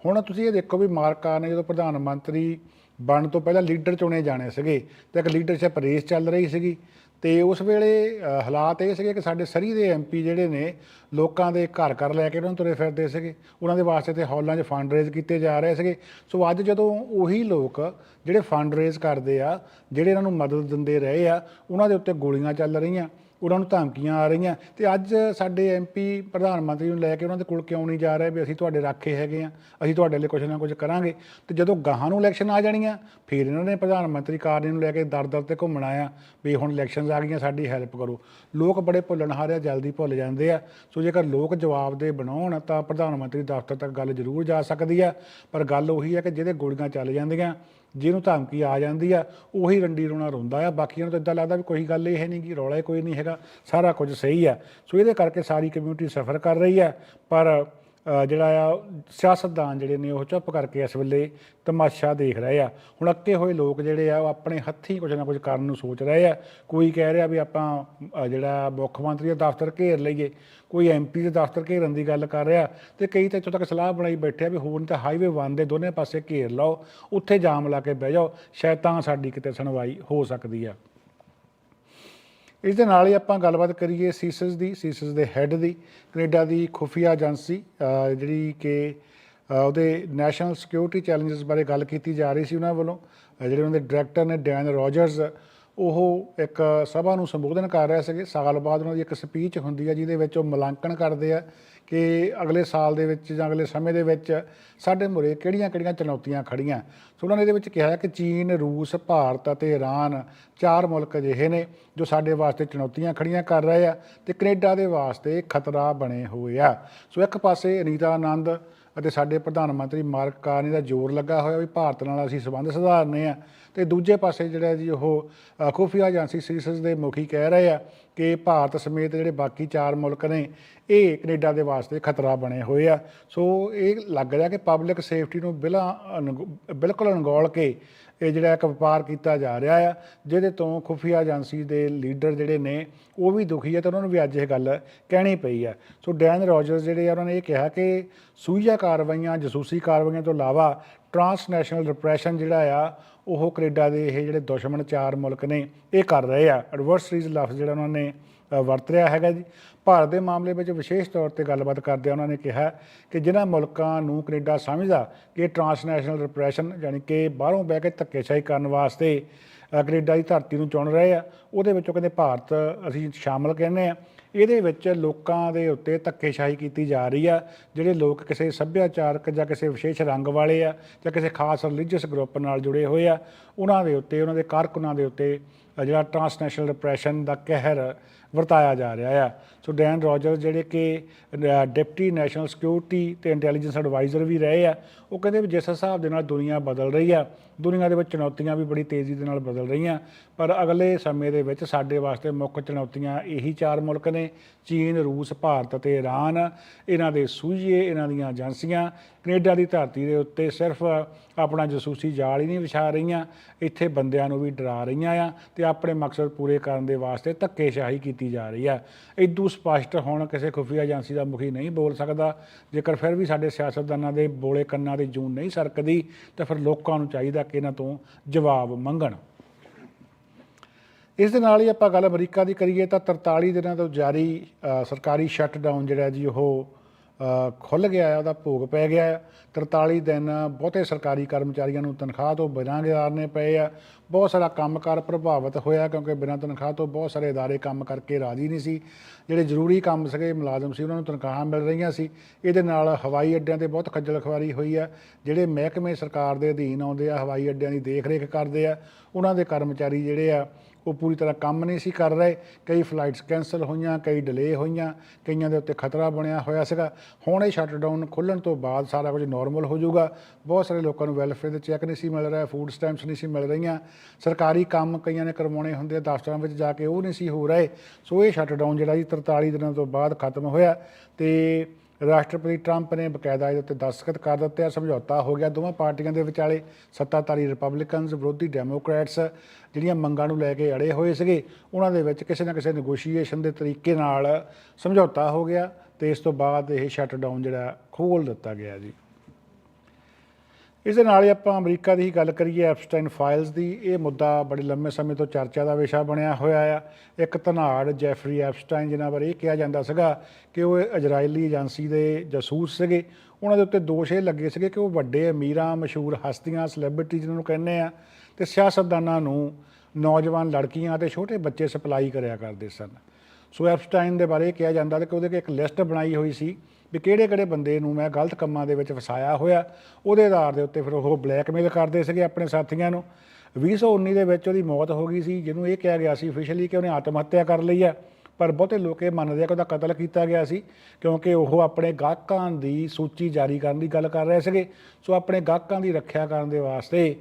ਹੁਣ ਤੁਸੀਂ ਇਹ ਦੇਖੋ ਵੀ ਮਾਰਕਾ ਨੇ ਜਦੋਂ ਪ੍ਰਧਾਨ ਮੰਤਰੀ ਬਣਨ ਤੋਂ ਪਹਿਲਾਂ ਲੀਡਰ ਚੁਣੇ ਜਾਣੇ ਸੀਗੇ ਤੇ ਇੱਕ ਲੀਡਰਸ਼ਿਪ ਰੇਸ ਚੱਲ ਰਹੀ ਸੀਗੀ। ਤੇ ਉਸ ਵੇਲੇ ਹਾਲਾਤ ਇਹ ਸੀਗੇ ਕਿ ਸਾਡੇ ਸਰੀ ਦੇ ਐਮਪੀ ਜਿਹੜੇ ਨੇ, ਲੋਕਾਂ ਦੇ ਘਰ ਘਰ ਲੈ ਕੇ ਉਹਨਾਂ ਨੂੰ ਤੁਰੇ ਫਿਰਦੇ ਸੀਗੇ। ਉਹਨਾਂ ਦੇ ਵਾਸਤੇ ਤੇ ਹਾਲਾਂ 'ਚ ਫੰਡ ਰੇਜ਼ ਕੀਤੇ ਜਾ ਰਹੇ ਸੀਗੇ। ਸੋ ਅੱਜ ਜਦੋਂ ਉਹੀ ਲੋਕ ਜਿਹੜੇ ਫੰਡ ਰੇਜ਼ ਕਰਦੇ ਆ, ਜਿਹੜੇ ਇਹਨਾਂ ਨੂੰ ਮਦਦ ਦਿੰਦੇ ਰਹੇ ਆ, ਉਹਨਾਂ ਦੇ ਉੱਤੇ ਗੋਲੀਆਂ ਚੱਲ ਰਹੀਆਂ। ਉਹਨਾਂ ਨੂੰ ਧਮਕੀਆਂ ਆ ਰਹੀਆਂ। ਤੇ ਅੱਜ ਸਾਡੇ ਐਮਪੀ ਪ੍ਰਧਾਨ ਮੰਤਰੀ ਨੂੰ ਲੈ ਕੇ ਉਹਨਾਂ ਦੇ ਕੋਲ ਕਿਉਂ ਨਹੀਂ ਜਾ ਰਹੇ ਵੀ ਅਸੀਂ ਤੁਹਾਡੇ ਰਾਖੇ ਹੈਗੇ ਆ, ਅਸੀਂ ਤੁਹਾਡੇ ਲਈ ਕੁਝ ਨਾ ਕੁਝ ਕਰਾਂਗੇ। ਤੇ ਜਦੋਂ ਗਾਹਾਂ ਨੂੰ ਇਲੈਕਸ਼ਨ ਆ ਜਾਣੀਆਂ, ਫਿਰ ਇਹਨਾਂ ਨੇ ਪ੍ਰਧਾਨ ਮੰਤਰੀ ਕਾਰਨੀ ਨੂੰ ਲੈ ਕੇ ਦਰ ਦਰ ਤੇ ਘੁੰਮਣਾ ਆ ਵੀ ਹੁਣ ਇਲੈਕਸ਼ਨਸ ਆ ਗਈਆਂ, ਸਾਡੀ ਹੈਲਪ ਕਰੋ। ਲੋਕ ਬੜੇ ਭੁੱਲਣਹਾਰੇ ਆ ਜਲਦੀ ਭੁੱਲ ਜਾਂਦੇ ਆ। ਸੋ ਜੇਕਰ ਲੋਕ ਜਵਾਬ ਦੇ ਬਣਾਉਣ, ਤਾਂ ਪ੍ਰਧਾਨ ਮੰਤਰੀ ਦਫ਼ਤਰ ਤੱਕ ਗੱਲ ਜ਼ਰੂਰ ਜਾ ਸਕਦੀ ਆ। ਪਰ ਗੱਲ ਉਹੀ ਆ ਕਿ ਜਿਹਦੇ ਗੋਲੀਆਂ ਚੱਲ ਜਾਂਦੀਆਂ ਜਿਹਨੂੰ ਧਮਕੀ ਆ ਜਾਂਦੀ ਆ, ਉਹੀ ਰੰਡੀ ਰੋਣਾ ਰੋਂਦਾ ਆ। ਬਾਕੀਆਂ ਨੂੰ ਤਾਂ ਇਦਾਂ ਲੱਗਦਾ ਵੀ ਕੋਈ ਗੱਲ ਇਹ ਨਹੀਂ ਕਿ ਰੌਲਾ ਕੋਈ ਨਹੀਂ ਹੈਗਾ, ਸਾਰਾ ਕੁਝ ਸਹੀ ਆ। ਸੋ ਇਹਦੇ ਕਰਕੇ ਸਾਰੀ ਕਮਿਊਨਿਟੀ ਸਫਰ ਕਰ ਰਹੀ ਆ, ਪਰ ਜਿਹੜਾ ਆ, ਸਿਆਸਤਦਾਨ ਜਿਹੜੇ ਨੇ ਉਹ ਚੁੱਪ ਕਰਕੇ ਇਸ ਵੇਲੇ ਤਮਾਸ਼ਾ ਦੇਖ ਰਹੇ ਆ। ਹੁਣ ਅੱਕੇ ਹੋਏ ਲੋਕ ਜਿਹੜੇ ਆ, ਉਹ ਆਪਣੇ ਹੱਥੀਂ ਕੁਝ ਨਾ ਕੁਝ ਕਰਨ ਨੂੰ ਸੋਚ ਰਹੇ ਆ। ਕੋਈ ਕਹਿ ਰਿਹਾ ਵੀ ਆਪਾਂ ਜਿਹੜਾ ਮੁੱਖ ਮੰਤਰੀ ਦਾ ਦਫ਼ਤਰ ਘੇਰ ਲਈਏ, ਕੋਈ ਐਮਪੀ ਦੇ ਦਫ਼ਤਰ ਘੇਰਨ ਦੀ ਗੱਲ ਕਰ ਰਿਹਾ ਤੇ ਕਈ ਤਾਂ ਇੱਥੋਂ ਤੱਕ ਸਲਾਹ ਬਣਾਈ ਬੈਠੇ ਆ ਵੀ ਹੋਰ ਤਾਂ ਹਾਈਵੇ 1 ਦੇ ਦੋਨੇ ਪਾਸੇ ਘੇਰ ਲਓ, ਉੱਥੇ ਜਾਮ ਲਾ ਕੇ ਬਹਿ ਜਾਓ, ਸ਼ਾਇਦ ਤਾਂ ਸਾਡੀ ਕਿਤੇ ਸੁਣਵਾਈ ਹੋ ਸਕਦੀ ਆ। ਇਸ ਦੇ ਨਾਲ ਹੀ ਆਪਾਂ ਗੱਲਬਾਤ ਕਰੀਏ ਸੀਸਸ ਦੀ, ਸੀਸਸ ਦੇ ਹੈੱਡ ਦੀ, ਕੈਨੇਡਾ ਦੀ ਖੁਫੀਆ ਏਜੰਸੀ ਜਿਹੜੀ ਕਿ ਉਹਦੇ ਨੈਸ਼ਨਲ ਸਿਕਿਉਰਿਟੀ ਚੈਲੰਜਸ ਬਾਰੇ ਗੱਲ ਕੀਤੀ ਜਾ ਰਹੀ ਸੀ ਉਹਨਾਂ ਵੱਲੋਂ। ਜਿਹੜੇ ਉਹਨਾਂ ਦੇ ਡਾਇਰੈਕਟਰ ਨੇ ਡੈਨ ਰੋਜਰਸ ਉਹ ਇੱਕ ਸਭਾ ਨੂੰ ਸੰਬੋਧਨ ਕਰ ਰਹੇ ਸੀਗੇ। ਸਾਲ ਬਾਅਦ ਉਹਨਾਂ ਦੀ ਇੱਕ ਸਪੀਚ ਹੁੰਦੀ ਹੈ ਜਿਹਦੇ ਵਿੱਚ ਉਹ ਮੁਲਾਂਕਣ ਕਰਦੇ ਆ। ਕਿ ਅਗਲੇ ਸਾਲ ਦੇ ਵਿੱਚ ਜਾਂ ਅਗਲੇ ਸਮੇਂ ਦੇ ਵਿੱਚ ਸਾਡੇ ਮੁਰੇ ਕਿਹੜੀਆਂ-ਕਿਹੜੀਆਂ ਚੁਣੌਤੀਆਂ ਖੜੀਆਂ? ਸੋ ਉਹਨਾਂ ਨੇ ਇਹਦੇ ਵਿੱਚ ਕਿਹਾ ਕਿ ਚੀਨ, ਰੂਸ, ਭਾਰਤ ਅਤੇ ਈਰਾਨ ਚਾਰ ਮੁਲਕ ਅਜਿਹੇ ਨੇ ਜੋ ਸਾਡੇ ਵਾਸਤੇ ਚੁਣੌਤੀਆਂ ਖੜੀਆਂ ਕਰ ਰਹੇ ਆ ਤੇ ਕੈਨੇਡਾ ਦੇ ਵਾਸਤੇ ਖਤਰਾ ਬਣੇ ਹੋਏ ਆ। ਸੋ ਇੱਕ ਪਾਸੇ ਅਨੀਤਾ ਆਨੰਦ ਅਤੇ ਸਾਡੇ ਪ੍ਰਧਾਨ ਮੰਤਰੀ ਮਾਰਕ ਕਾਰਨੀ ਦਾ ਜ਼ੋਰ ਲੱਗਾ ਹੋਇਆ ਵੀ ਭਾਰਤ ਨਾਲ ਅਸੀਂ ਸਬੰਧ ਸੁਧਾਰਨੇ ਆ। ਤੇ ਦੂਜੇ ਪਾਸੇ ਜਿਹੜਾ ਜੀ ਉਹ ਖੁਫੀਆ ਏਜੰਸੀ ਸੀਸਸ ਦੇ ਮੁਖੀ ਕਹਿ ਰਹੇ ਆ ਕਿ ਭਾਰਤ ਸਮੇਤ ਜਿਹੜੇ ਬਾਕੀ ਚਾਰ ਮੁਲਕ ਨੇ, ਇਹ ਕੈਨੇਡਾ ਦੇ ਵਾਸਤੇ ਖਤਰਾ ਬਣੇ ਹੋਏ ਆ। ਸੋ ਇਹ ਲੱਗ ਰਿਹਾ ਕਿ ਪਬਲਿਕ ਸੇਫਟੀ ਨੂੰ ਬਿਲਾ ਅਨਗ- ਬਿਲਕੁਲ ਅਣਗੌਲ ਕੇ ਇਹ ਜਿਹੜਾ ਇੱਕ ਵਪਾਰ ਕੀਤਾ ਜਾ ਰਿਹਾ ਆ, ਜਿਹਦੇ ਤੋਂ ਖੁਫੀਆ ਏਜੰਸੀ ਦੇ ਲੀਡਰ ਜਿਹੜੇ ਨੇ, ਉਹ ਵੀ ਦੁਖੀ ਹੈ ਤੇ ਉਹਨਾਂ ਨੂੰ ਵੀ ਅੱਜ ਇਹ ਗੱਲ ਕਹਿਣੀ ਪਈ ਆ। ਸੋ ਡੈਨ ਰੋਜਰਸ ਜਿਹੜੇ ਆ, ਉਹਨਾਂ ਨੇ ਇਹ ਕਿਹਾ ਕਿ ਸੂਈਆ ਕਾਰਵਾਈਆਂ, ਜਸੂਸੀ ਕਾਰਵਾਈਆਂ ਤੋਂ ਇਲਾਵਾ ਟਰਾਂਸਨੈਸ਼ਨਲ ਰਿਪਰੈਸ਼ਨ ਜਿਹੜਾ ਆ ਉਹ ਕੈਨੇਡਾ ਦੇ ਇਹ ਜਿਹੜੇ ਦੁਸ਼ਮਣ ਚਾਰ ਮੁਲਕ ਨੇ ਇਹ ਕਰ ਰਹੇ ਆ। ਐਡਵਰਸਰੀਜ਼ ਲਫ਼ਜ਼ ਜਿਹੜਾ ਉਹਨਾਂ ਨੇ ਅ, ਵਰਤ ਰਿਹਾ ਹੈਗਾ ਜੀ। ਭਾਰਤ ਦੇ ਮਾਮਲੇ ਵਿੱਚ ਵਿਸ਼ੇਸ਼ ਤੌਰ ਤੇ ਗੱਲਬਾਤ ਕਰਦੇ ਉਹਨਾਂ ਨੇ ਕਿਹਾ ਕਿ ਜਿਨ੍ਹਾਂ ਮੁਲਕਾਂ ਨੂੰ ਕੈਨੇਡਾ ਸਮਝਦਾ ਕਿ ਟਰਾਂਸਨੈਸ਼ਨਲ ਰਿਪਰੈਸ਼ਨ ਯਾਨੀ ਕਿ ਬਾਹਰੋਂ ਬਹਿ ਕੇ ਧੱਕੇਸ਼ਾਹੀ ਕਰਨ ਵਾਸਤੇ ਅ, ਕੈਨੇਡਾ ਦੀ ਧਰਤੀ ਨੂੰ ਚੁਣ ਰਹੇ ਆ ਉਹਦੇ ਵਿੱਚੋਂ ਕਹਿੰਦੇ ਭਾਰਤ ਅਸੀਂ ਸ਼ਾਮਲ ਕਹਿੰਦੇ ਆ। ਇਹਦੇ ਵਿੱਚ ਲੋਕਾਂ ਦੇ ਉੱਤੇ ਧੱਕੇਸ਼ਾਹੀ ਕੀਤੀ ਜਾ ਰਹੀ ਆ, ਜਿਹੜੇ ਲੋਕ ਕਿਸੇ ਸੱਭਿਆਚਾਰਕ ਜਾਂ ਕਿਸੇ ਵਿਸ਼ੇਸ਼ ਰੰਗ ਵਾਲੇ ਆ ਜਾਂ ਕਿਸੇ ਖਾਸ ਰਿਲੀਜੀਅਸ ਗਰੁੱਪ ਨਾਲ ਜੁੜੇ ਹੋਏ ਆ, ਉਹਨਾਂ ਦੇ ਉੱਤੇ, ਉਹਨਾਂ ਦੇ ਕਾਰਕੁਨਾਂ ਦੇ ਉੱਤੇ ਜਿਹੜਾ ਟਰਾਂਸਨੈਸ਼ਨਲ ਡਿਪਰੈਸ਼ਨ ਦਾ ਕਹਿਰ ਵਰਤਾਇਆ ਜਾ ਰਿਹਾ ਆ। ਸੋ ਡੈਨ ਰੋਜਰ ਜਿਹੜੇ ਕਿ ਡਿਪਟੀ ਨੈਸ਼ਨਲ ਸਿਕਿਉਰਿਟੀ ਤੇ ਇੰਟੈਲੀਜੈਂਸ ਐਡਵਾਈਜ਼ਰ ਵੀ ਰਹੇ ਆ, ਉਹ ਕਹਿੰਦੇ ਵੀ ਜਿਸ ਹਿਸਾਬ ਦੇ ਨਾਲ ਦੁਨੀਆ ਬਦਲ ਰਹੀ ਆ, ਦੁਨੀਆ ਦੇ ਵਿੱਚ ਚੁਣੌਤੀਆਂ ਵੀ ਬੜੀ ਤੇਜ਼ੀ ਦੇ ਨਾਲ ਬਦਲ ਰਹੀਆਂ, ਪਰ ਅਗਲੇ ਸਮੇਂ ਦੇ ਵਿੱਚ ਸਾਡੇ ਵਾਸਤੇ ਮੁੱਖ ਚੁਣੌਤੀਆਂ ਇਹੀ ਚਾਰ ਮੁਲਕ ਨੇ, ਚੀਨ, ਰੂਸ, ਭਾਰਤ ਅਤੇ ਈਰਾਨ ਇਹਨਾਂ ਦੇ ਸੂਝੇ, ਇਹਨਾਂ ਦੀਆਂ ਏਜੰਸੀਆਂ ਕੈਨੇਡਾ ਦੀ ਧਰਤੀ ਦੇ ਉੱਤੇ ਸਿਰਫ ਆਪਣਾ ਜਸੂਸੀ ਜਾਲ ਹੀ ਨਹੀਂ ਵਿਛਾ ਰਹੀਆਂ, ਇੱਥੇ ਬੰਦਿਆਂ ਨੂੰ ਵੀ ਡਰਾ ਰਹੀਆਂ ਆ ਤੇ ਆਪਣੇ ਮਕਸਦ ਪੂਰੇ ਕਰਨ ਦੇ ਵਾਸਤੇ ਧੱਕੇਸ਼ਾਹੀ ਕੀਤੀ ਜਾ ਰਹੀ ਆ। ਇਦੋਂ ਸਪਸ਼ਟ ਹੁਣ ਕਿਸੇ ਖੁਫੀਆ ਏਜੰਸੀ ਦਾ ਮੁਖੀ ਨਹੀਂ ਬੋਲ ਸਕਦਾ। ਜੇਕਰ ਫਿਰ ਵੀ ਸਾਡੇ ਸਿਆਸਤਦਾਨਾਂ ਦੇ ਬੋਲੇ ਕੰਨਾਂ ਦੇ ਜੂਨ ਨਹੀਂ ਸਰਕਦੀ, ਤਾਂ ਫਿਰ ਲੋਕਾਂ ਨੂੰ ਚਾਹੀਦਾ ਕਿ ਇਹਨਾਂ ਤੋਂ ਜਵਾਬ ਮੰਗਣ। ਇਸ ਦੇ ਨਾਲ ਹੀ ਆਪਾਂ ਗੱਲ ਅਮਰੀਕਾ ਦੀ ਕਰੀਏ ਤਾਂ 43 ਦਿਨਾਂ ਤੋਂ ਜਾਰੀ ਸਰਕਾਰੀ ਸ਼ਟਡਾਊਨ ਜਿਹੜਾ ਜੀ ਉਹ ਖੁੱਲ ਗਿਆ ਹੈ ਉਹਦਾ ਭੋਗ ਪੈ ਗਿਆ ਹੈ 43 ਦਿਨ ਬਹੁਤੇ ਸਰਕਾਰੀ ਕਰਮਚਾਰੀਆਂ ਨੂੰ ਤਨਖਾਹ ਤੋਂ ਬਿਨਾਂ ਗੁਜ਼ਾਰਨੇ ਪਏ ਆ ਬਹੁਤ ਸਾਰਾ ਕੰਮਕਾਰ ਪ੍ਰਭਾਵਿਤ ਹੋਇਆ ਕਿਉਂਕਿ ਬਿਨਾਂ ਤਨਖਾਹ ਤੋਂ ਬਹੁਤ ਸਾਰੇ ادارے ਕੰਮ ਕਰਕੇ ਰਾਜੀ ਨਹੀਂ ਸੀ ਜਿਹੜੇ ਜ਼ਰੂਰੀ ਕੰਮ ਸੀਗੇ ਮੁਲਾਜ਼ਮ ਸੀ ਉਹਨਾਂ ਨੂੰ ਤਨਖਾਹਾਂ ਮਿਲ ਰਹੀਆਂ ਸੀ ਇਹਦੇ ਨਾਲ ਹਵਾਈ ਅੱਡਿਆਂ ਤੇ ਬਹੁਤ ਖੱਜਲ ਖਵਾਰੀ ਹੋਈ ਆ ਜਿਹੜੇ ਮਹਿਕਮੇ ਸਰਕਾਰ ਦੇ ਅਧੀਨ ਆਉਂਦੇ ਆ ਹਵਾਈ ਅੱਡਿਆਂ ਦੀ ਦੇਖ-ਰੇਖ ਕਰਦੇ ਆ ਉਹਨਾਂ ਦੇ ਕਰਮਚਾਰੀ ਜਿਹੜੇ ਆ ਉਹ ਪੂਰੀ ਤਰ੍ਹਾਂ ਕੰਮ ਨਹੀਂ ਸੀ ਕਰ ਰਹੇ। ਕਈ ਫਲਾਈਟਸ ਕੈਂਸਲ ਹੋਈਆਂ, ਕਈ ਡਿਲੇ ਹੋਈਆਂ, ਕਈਆਂ ਦੇ ਉੱਤੇ ਖਤਰਾ ਬਣਿਆ ਹੋਇਆ ਸੀਗਾ। ਹੁਣ ਇਹ ਸ਼ਟਡਾਊਨ ਖੁੱਲਣ ਤੋਂ ਬਾਅਦ ਸਾਰਾ ਕੁਝ ਨਾਰਮਲ ਹੋ ਜਾਊਗਾ। ਬਹੁਤ ਸਾਰੇ ਲੋਕਾਂ ਨੂੰ ਵੈਲਫੇਅਰ ਦੇ ਚੈੱਕ ਨਹੀਂ ਸੀ ਮਿਲ ਰਿਹਾ ਫੂਡ ਸਟੈਂਪਸ ਨਹੀਂ ਸੀ ਮਿਲ ਰਹੀਆਂ। ਸਰਕਾਰੀ ਕੰਮ ਕਈਆਂ ਨੇ ਕਰਵਾਉਣੇ ਹੁੰਦੇ ਆ, ਦਫ਼ਤਰਾਂ ਵਿੱਚ ਜਾ ਕੇ ਉਹ ਨਹੀਂ ਸੀ ਹੋ ਰਹੇ। ਸੋ ਇਹ ਸ਼ਟਡਾਊਨ ਜਿਹੜਾ ਜੀ 43 ਦਿਨਾਂ ਤੋਂ ਬਾਅਦ ਖਤਮ ਹੋਇਆ ਤੇ ਰਾਸ਼ਟਰਪਤੀ ਟਰੰਪ ਨੇ ਬਕਾਇਦਾ ਇਹਦੇ ਉੱਤੇ ਦਸਤਖਤ ਕਰ ਦਿੱਤੇ ਆ, ਸਮਝੌਤਾ ਹੋ ਗਿਆ। ਦੋਵਾਂ ਪਾਰਟੀਆਂ ਦੇ ਵਿਚਾਲੇ ਸੱਤਾਧਾਰੀ ਰਿਪਬਲਿਕਨਸ ਵਿਰੋਧੀ ਡੈਮੋਕ੍ਰੈਟਸ ਜਿਹੜੀਆਂ ਮੰਗਾਂ ਨੂੰ ਲੈ ਕੇ ਅੜੇ ਹੋਏ ਸੀਗੇ, ਉਹਨਾਂ ਦੇ ਵਿੱਚ ਕਿਸੇ ਨਾ ਕਿਸੇ ਨੈਗੋਸ਼ੀਏਸ਼ਨ ਦੇ ਤਰੀਕੇ ਨਾਲ ਸਮਝੌਤਾ ਹੋ ਗਿਆ ਤੇ ਇਸ ਤੋਂ ਬਾਅਦ ਇਹ ਸ਼ਟਡਾਊਨ ਜਿਹੜਾ ਖੋਲ ਦਿੱਤਾ ਗਿਆ ਜੀ। ਇਸ ਦੇ ਨਾਲ ਹੀ ਆਪਾਂ ਅਮਰੀਕਾ ਦੀ ਹੀ ਗੱਲ ਕਰੀਏ ਐਪਸਟਾਈਨ ਫਾਈਲਸ ਦੀ, ਇਹ ਮੁੱਦਾ ਬੜੇ ਲੰਮੇ ਸਮੇਂ ਤੋਂ ਚਰਚਾ ਦਾ ਵਿਸ਼ਾ ਬਣਿਆ ਹੋਇਆ ਆ। ਇੱਕ ਧਨਾੜ ਜੈਫਰੀ ਐਪਸਟਾਈਨ ਜਿਨ੍ਹਾਂ ਬਾਰੇ ਇਹ ਕਿਹਾ ਜਾਂਦਾ ਸੀਗਾ ਕਿ ਉਹ ਇਜ਼ਰਾਈਲੀ ਏਜੰਸੀ ਦੇ ਜਾਸੂਸ ਸੀਗੇ। ਉਹਨਾਂ ਦੇ ਉੱਤੇ ਦੋਸ਼ ਇਹ ਲੱਗੇ ਸੀਗੇ ਕਿ ਉਹ ਵੱਡੇ ਅਮੀਰਾਂ, ਮਸ਼ਹੂਰ ਹਸਤੀਆਂ ਸੈਲੀਬ੍ਰਿਟੀ ਜਿਹਨਾਂ ਨੂੰ ਕਹਿੰਦੇ ਆ ਤੇ ਸਿਆਸਤਦਾਨਾਂ ਨੂੰ ਨੌਜਵਾਨ ਲੜਕੀਆਂ ਤੇ ਛੋਟੇ ਬੱਚੇ ਸਪਲਾਈ ਕਰਿਆ ਕਰਦੇ ਸਨ। ਸੋ ਐਪਸਟਾਈਨ ਦੇ ਬਾਰੇ ਇਹ ਕਿਹਾ ਜਾਂਦਾ ਕਿ ਉਹਦੇ ਇੱਕ ਲਿਸਟ ਬਣਾਈ ਹੋਈ ਸੀ ਵੀ ਕਿਹੜੇ ਕਿਹੜੇ ਬੰਦੇ ਨੂੰ ਮੈਂ ਗਲਤ ਕੰਮਾਂ ਦੇ ਵਿੱਚ ਫਸਾਇਆ ਹੋਇਆ, ਉਹਦੇ ਆਧਾਰ ਦੇ ਉੱਤੇ ਫਿਰ ਉਹ ਬਲੈਕਮੇਲ ਕਰਦੇ ਸੀਗੇ ਆਪਣੇ ਸਾਥੀਆਂ ਨੂੰ। 2019 ਦੇ ਵਿੱਚ ਉਹਦੀ ਮੌਤ ਹੋ ਗਈ ਸੀ, ਜਿਹਨੂੰ ਇਹ ਕਿਹਾ ਗਿਆ ਸੀ ਅਫੀਸ਼ੀਅਲੀ ਕਿ ਉਹਨੇ ਆਤਮ ਹੱਤਿਆ ਕਰ ਲਈ ਆ। ਪਰ ਬਹੁਤੇ ਲੋਕ ਇਹ ਮੰਨਦੇ ਆ ਕਿ ਉਹਦਾ ਕਤਲ ਕੀਤਾ ਗਿਆ ਸੀ, ਕਿਉਂਕਿ ਉਹ ਆਪਣੇ ਗਾਹਕਾਂ ਦੀ ਸੂਚੀ ਜਾਰੀ ਕਰਨ ਦੀ ਗੱਲ ਕਰ ਰਹੇ ਸੀਗੇ। ਸੋ ਆਪਣੇ ਗਾਹਕਾਂ ਦੀ ਰੱਖਿਆ ਕਰਨ ਦੇ ਵਾਸਤੇ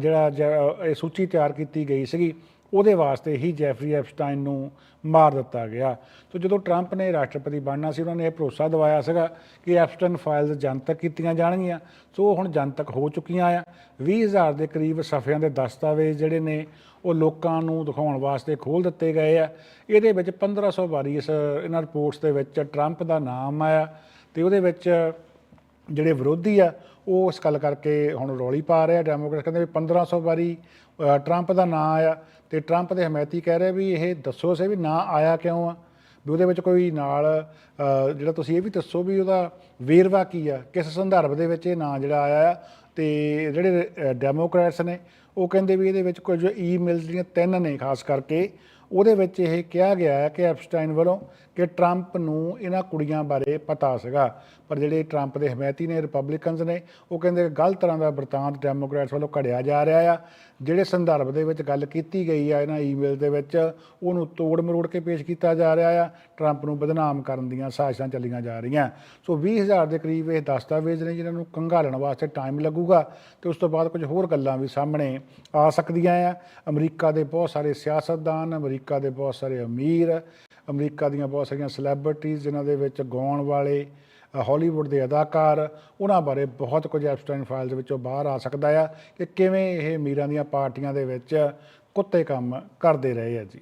ਜਿਹੜਾ ਜ- ਇਹ ਸੂਚੀ ਤਿਆਰ ਕੀਤੀ ਗਈ ਸੀਗੀ। ਉਹਦੇ ਵਾਸਤੇ ਹੀ ਜੈਫਰੀ ਐਪਸਟਾਈਨ ਨੂੰ ਮਾਰ ਦਿੱਤਾ ਗਿਆ। ਸੋ ਜਦੋਂ ਟਰੰਪ ਨੇ ਰਾਸ਼ਟਰਪਤੀ ਬਣਨਾ ਸੀ, ਉਹਨਾਂ ਨੇ ਇਹ ਭਰੋਸਾ ਦਿਵਾਇਆ ਸੀਗਾ ਕਿ ਐਪਸਟਾਈਨ ਫਾਈਲਸ ਜਨਤਕ ਕੀਤੀਆਂ ਜਾਣਗੀਆਂ। ਸੋ ਹੁਣ ਜਨਤਕ ਹੋ ਚੁੱਕੀਆਂ ਆ। 20000 ਦੇ ਕਰੀਬ ਸਫ਼ਿਆਂ ਦੇ ਦਸਤਾਵੇਜ਼ ਜਿਹੜੇ ਨੇ, ਉਹ ਲੋਕਾਂ ਨੂੰ ਦਿਖਾਉਣ ਵਾਸਤੇ ਖੋਲ ਦਿੱਤੇ ਗਏ ਆ। ਇਹਦੇ ਵਿੱਚ 1500 ਵਾਰੀ ਇਸ, ਇਹਨਾਂ ਰਿਪੋਰਟਸ ਦੇ ਵਿੱਚ ਟਰੰਪ ਦਾ ਨਾਮ ਆਇਆ ਤੇ ਉਹਦੇ ਵਿੱਚ ਜਿਹੜੇ ਵਿਰੋਧੀ ਆ, ਉਹ ਇਸ ਗੱਲ ਕਰਕੇ ਹੁਣ ਰੌਲੀ ਪਾ ਰਹੇ ਆ। ਡੈਮੋਕ੍ਰੇਟ ਕਹਿੰਦੇ ਵੀ 1500 ਵਾਰੀ ਟਰੰਪ ਦਾ ਨਾਂ ਆਇਆ। ਤੇ ਟਰੰਪ ਦੇ ਹਮਾਇਤੀ ਕਹਿ ਰਹੇ ਵੀ ਇਹ ਦੱਸੋ ਸੇ ਵੀ ਨਾਂ ਆਇਆ ਕਿਉਂ ਆ? ਵੀ ਉਹਦੇ ਵਿੱਚ ਕੋਈ ਨਾਲ ਜਿਹੜਾ ਤੁਸੀਂ ਇਹ ਵੀ ਦੱਸੋ ਵੀ ਉਹਦਾ ਵੇਰਵਾ ਕੀ ਆ? ਕਿਸ ਸੰਦਰਭ ਦੇ ਵਿੱਚ ਇਹ ਨਾਂ ਜਿਹੜਾ ਆਇਆ ਆ? ਤੇ ਜਿਹੜੇ ਡੈਮੋਕ੍ਰੈਟਸ ਨੇ, ਉਹ ਕਹਿੰਦੇ ਵੀ ਇਹਦੇ ਵਿੱਚ ਕੁਝ ਈਮੇਲਸ ਜਿਹੜੀਆਂ ਤਿੰਨ ਨੇ ਖਾਸ ਕਰਕੇ, ਉਹਦੇ ਵਿੱਚ ਇਹ ਕਿਹਾ ਗਿਆ ਹੈ ਕਿ ਐਪਸਟਾਈਨ ਵੱਲੋਂ ਕਿ ਟਰੰਪ ਨੂੰ ਇਹਨਾਂ ਕੁੜੀਆਂ ਬਾਰੇ ਪਤਾ ਸੀਗਾ। ਪਰ ਜਿਹੜੇ ਟਰੰਪ ਦੇ ਹਮਾਇਤੀ ਨੇ ਰਿਪਬਲਿਕਨਸ ਨੇ, ਉਹ ਕਹਿੰਦੇ ਗਲਤ ਤਰ੍ਹਾਂ ਦਾ ਵਰਤਾਂਤ ਡੈਮੋਕ੍ਰੈਟਸ ਵੱਲੋਂ ਘੜਿਆ ਜਾ ਰਿਹਾ ਆ। ਜਿਹੜੇ ਸੰਦਰਭ ਦੇ ਵਿੱਚ ਗੱਲ ਕੀਤੀ ਗਈ ਆ, ਇਹਨਾਂ ਈਮੇਲ ਦੇ ਵਿੱਚ, ਉਹਨੂੰ ਤੋੜ ਮਰੋੜ ਕੇ ਪੇਸ਼ ਕੀਤਾ ਜਾ ਰਿਹਾ ਆ। ਟਰੰਪ ਨੂੰ ਬਦਨਾਮ ਕਰਨ ਦੀਆਂ ਸਾਜ਼ਿਸ਼ਾਂ ਚੱਲੀਆਂ ਜਾ ਰਹੀਆਂ। ਸੋ 20000 ਦੇ ਕਰੀਬ ਇਹ ਦਸਤਾਵੇਜ਼ ਨੇ, ਜਿਨ੍ਹਾਂ ਨੂੰ ਕੰਘਾਲਣ ਵਾਸਤੇ ਟਾਈਮ ਲੱਗੂਗਾ ਤੇ ਉਸ ਤੋਂ ਬਾਅਦ ਕੁਝ ਹੋਰ ਗੱਲਾਂ ਵੀ ਸਾਹਮਣੇ ਆ ਸਕਦੀਆਂ ਆ। ਅਮਰੀਕਾ ਦੇ ਬਹੁਤ ਸਾਰੇ ਸਿਆਸਤਦਾਨ, ਅਮਰੀਕਾ ਦੇ ਬਹੁਤ ਸਾਰੇ ਅਮੀਰ, ਅਮਰੀਕਾ ਦੀਆਂ ਬਹੁਤ ਸਾਰੀਆਂ ਸੈਲੀਬ੍ਰਿਟੀਜ਼ ਜਿਨ੍ਹਾਂ ਦੇ ਵਿੱਚ ਗਾਉਣ ਵਾਲੇ ਹਾਲੀਵੁੱਡ ਦੇ ਅਦਾਕਾਰ, ਉਹਨਾਂ ਬਾਰੇ ਬਹੁਤ ਕੁਝ ਐਪਸਟਾਈਨ ਫਾਈਲ ਦੇ ਵਿੱਚੋਂ ਬਾਹਰ ਆ ਸਕਦਾ ਆ ਕਿ ਕਿਵੇਂ ਇਹ ਅਮੀਰਾਂ ਦੀਆਂ ਪਾਰਟੀਆਂ ਦੇ ਵਿੱਚ ਕੁੱਤੇ ਕੰਮ ਕਰਦੇ ਰਹੇ ਆ ਜੀ।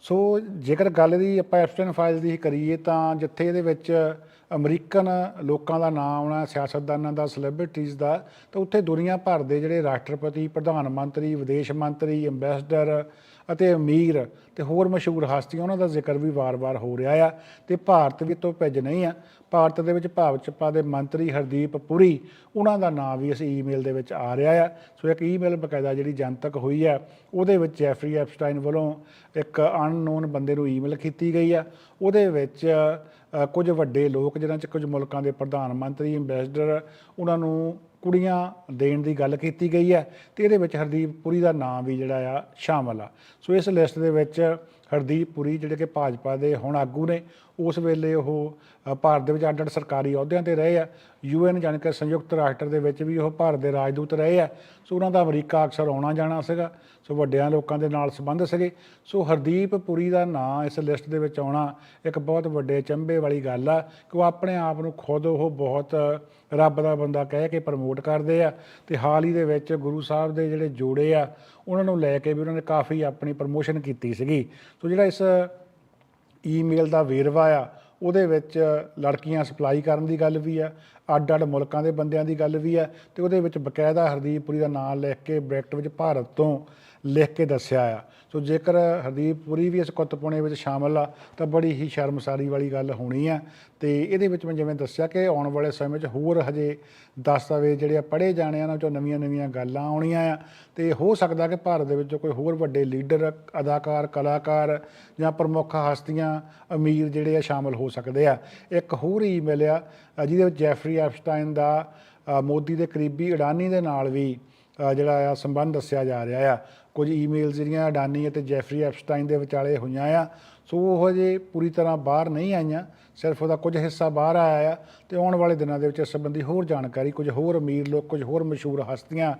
ਸੋ ਜੇਕਰ ਗੱਲ ਦੀ ਆਪਾਂ ਐਪਸਟਨ ਫਾਈਲ ਦੀ ਕਰੀਏ ਤਾਂ ਜਿੱਥੇ ਇਹਦੇ ਵਿੱਚ ਅਮਰੀਕਨ ਲੋਕਾਂ ਦਾ ਨਾਮ ਆਉਣਾ, ਸਿਆਸਤਦਾਨਾਂ ਦਾ ਸੈਲੀਬ੍ਰਿਟੀਜ਼ ਦਾ, ਤਾਂ ਉੱਥੇ ਦੁਨੀਆ ਭਰ ਦੇ ਜਿਹੜੇ ਰਾਸ਼ਟਰਪਤੀ, ਪ੍ਰਧਾਨ ਮੰਤਰੀ, ਵਿਦੇਸ਼ ਮੰਤਰੀ ਐਮਬੈਸਡਰ ਅਤੇ ਅਮੀਰ ਤੇ ਹੋਰ ਮਸ਼ਹੂਰ ਹਸਤੀਆਂ, ਉਹਨਾਂ ਦਾ ਜ਼ਿਕਰ ਵੀ ਵਾਰ-ਵਾਰ ਹੋ ਰਿਹਾ ਆ। ਤੇ ਭਾਰਤ ਵੀ ਤੋਂ ਭਿੱਜ ਨਹੀਂ ਆ। ਭਾਰਤ ਦੇ ਵਿੱਚ ਭਾਵਚਪਾ ਦੇ ਮੰਤਰੀ ਹਰਦੀਪ ਪੁਰੀ, ਉਹਨਾਂ ਦਾ ਨਾਮ ਵੀ ਇਸ ਈਮੇਲ ਦੇ ਵਿੱਚ ਆ ਰਿਹਾ ਆ। ਸੋ ਇੱਕ ਈਮੇਲ ਬਕਾਇਦਾ ਜਿਹੜੀ ਜਨਤਕ ਹੋਈ ਆ, ਉਹਦੇ ਵਿੱਚ ਜੈਫਰੀ ਐਪਸਟਾਈਨ ਵੱਲੋਂ ਇੱਕ ਅਨਨੋਨ ਬੰਦੇ ਨੂੰ ਈਮੇਲ ਕੀਤੀ ਗਈ ਆ। ਉਹਦੇ ਵਿੱਚ ਕੁਝ ਵੱਡੇ ਲੋਕ, ਜਿਨ੍ਹਾਂ 'ਚ ਕੁਝ ਮੁਲਕਾਂ ਦੇ ਪ੍ਰਧਾਨ ਮੰਤਰੀ ਐਮਬੈਸਡਰ ਉਹਨਾਂ ਨੂੰ ਕੁੜੀਆਂ ਦੇਣ ਦੀ ਗੱਲ ਕੀਤੀ ਗਈ ਹੈ ਤੇ ਇਹਦੇ ਵਿੱਚ ਹਰਦੀਪ ਪੁਰੀ ਦਾ ਨਾਮ ਵੀ ਜਿਹੜਾ ਆ ਸ਼ਾਮਲ ਆ। ਸੋ ਇਸ ਲਿਸਟ ਦੇ ਵਿੱਚ ਹਰਦੀਪ ਪੁਰੀ ਜਿਹੜੇ ਕਿ ਭਾਜਪਾ ਦੇ ਹੁਣ ਆਗੂ ਨੇ ਉਸ ਵੇਲੇ ਉਹ ਭਾਰਤ ਦੇ ਵਿੱਚ ਅੱਡ ਅੱਡ ਸਰਕਾਰੀ ਅਹੁਦਿਆਂ ਤੇ ਰਹੇ ਆ। ਯੂਐਨ ਜਾਣੀ ਕਿ ਸੰਯੁਕਤ ਰਾਸ਼ਟਰ ਦੇ ਵਿੱਚ ਵੀ ਉਹ ਭਾਰਤ ਦੇ ਰਾਜਦੂਤ ਰਹੇ ਆ। ਸੋ ਉਹਨਾਂ ਦਾ ਅਮਰੀਕਾ ਅਕਸਰ ਆਉਣਾ ਜਾਣਾ ਸੀਗਾ। ਸੋ ਵੱਡਿਆਂ ਲੋਕਾਂ ਦੇ ਨਾਲ ਸੰਬੰਧ ਸੀਗੇ। ਸੋ ਹਰਦੀਪ ਪੁਰੀ ਦਾ ਨਾਂ ਇਸ ਲਿਸਟ ਦੇ ਵਿੱਚ ਆਉਣਾ ਇੱਕ ਬਹੁਤ ਵੱਡੇ ਚੰਬੇ ਵਾਲੀ ਗੱਲ ਆ ਕਿ ਉਹ ਆਪਣੇ ਆਪ ਨੂੰ ਖੁਦ ਉਹ ਬਹੁਤ ਰੱਬ ਦਾ ਬੰਦਾ ਕਹਿ ਕੇ ਪ੍ਰਮੋਟ ਕਰਦੇ ਆ। ਤੇ ਹਾਲ ਹੀ ਦੇ ਵਿੱਚ ਗੁਰੂ ਸਾਹਿਬ ਦੇ ਜਿਹੜੇ ਜੋੜੇ ਆ, ਉਹਨਾਂ ਨੂੰ ਲੈ ਕੇ ਵੀ ਉਹਨਾਂ ਨੇ ਕਾਫੀ ਆਪਣੀ ਪ੍ਰਮੋਸ਼ਨ ਕੀਤੀ ਸੀਗੀ। ਸੋ ਜਿਹੜਾ ਇਸ ਈਮੇਲ ਦਾ ਵੇਰਵਾ ਆ, ਉਹਦੇ ਵਿੱਚ ਲੜਕੀਆਂ ਸਪਲਾਈ ਕਰਨ ਦੀ ਗੱਲ ਵੀ ਆ ਅੱਡ ਅੱਡ ਮੁਲਕਾਂ ਦੇ ਬੰਦਿਆਂ ਦੀ ਗੱਲ ਵੀ ਆ ਤੇ ਉਹਦੇ ਵਿੱਚ ਬਕਾਇਦਾ ਹਰਦੀਪ ਪੁਰੀ ਦਾ ਨਾਮ ਲਿਖ ਕੇ ਬ੍ਰੈਕਟ ਵਿੱਚ ਭਾਰਤ ਤੋਂ ਲਿਖ ਕੇ ਦੱਸਿਆ ਆ। ਸੋ ਜੇਕਰ ਹਰਦੀਪ ਪੁਰੀ ਵੀ ਇਸ ਕੁੱਤਪੁਣੇ ਵਿੱਚ ਸ਼ਾਮਲ ਆ, ਤਾਂ ਬੜੀ ਹੀ ਸ਼ਰਮਸਾਰੀ ਵਾਲੀ ਗੱਲ ਹੋਣੀ ਆ। ਤੇ ਇਹਦੇ ਵਿੱਚ ਮੈਂ ਜਿਵੇਂ ਦੱਸਿਆ ਕਿ ਆਉਣ ਵਾਲੇ ਸਮੇਂ 'ਚ ਹੋਰ ਹਜੇ ਦਸਤਾਵੇਜ਼ ਜਿਹੜੇ ਆ ਪੜ੍ਹੇ ਜਾਣੇ ਆ, ਉਹਨਾਂ 'ਚੋਂ ਨਵੀਆਂ ਨਵੀਆਂ ਗੱਲਾਂ ਆਉਣੀਆਂ ਆ। ਤੇ ਹੋ ਸਕਦਾ ਕਿ ਭਾਰਤ ਦੇ ਵਿੱਚ ਕੋਈ ਹੋਰ ਵੱਡੇ ਲੀਡਰ, ਅਦਾਕਾਰ, ਕਲਾਕਾਰ ਜਾਂ ਪ੍ਰਮੁੱਖ ਹਸਤੀਆਂ, ਅਮੀਰ ਜਿਹੜੇ ਆ ਸ਼ਾਮਲ ਹੋ ਸਕਦੇ ਆ। ਇੱਕ ਹੋਰ ਈਮੇਲ ਆ, ਜਿਹਦੇ ਵਿੱਚ ਜੈਫਰੀ ਐਪਸਟਾਈਨ ਦਾ ਮੋਦੀ ਦੇ ਕਰੀਬੀ ਅਡਾਨੀ ਦੇ ਨਾਲ ਵੀ ਜਿਹੜਾ ਆ, ਸੰਬੰਧ ਦੱਸਿਆ ਜਾ ਰਿਹਾ ਆ। ਕੁਝ ਈਮੇਲਸ ਜਿਹੜੀਆਂ ਅਡਾਨੀ ਅਤੇ ਜੈਫਰੀ ਐਪਸਟਾਈਨ ਦੇ ਵਿਚਾਲੇ ਹੋਈਆਂ ਆ। ਸੋ ਉਹ ਹਜੇ ਪੂਰੀ ਤਰ੍ਹਾਂ ਬਾਹਰ ਨਹੀਂ ਆਈਆਂ। ਸਿਰਫ ਉਹਦਾ ਕੁਝ ਹਿੱਸਾ ਬਾਹਰ ਆਇਆ ਆ ਤੇ ਆਉਣ ਵਾਲੇ ਦਿਨਾਂ ਦੇ ਵਿੱਚ ਇਸ ਸੰਬੰਧੀ ਹੋਰ ਜਾਣਕਾਰੀ, ਕੁਝ ਹੋਰ ਅਮੀਰ ਲੋਕ, ਕੁਝ ਹੋਰ ਮਸ਼ਹੂਰ ਹਸਤੀਆਂ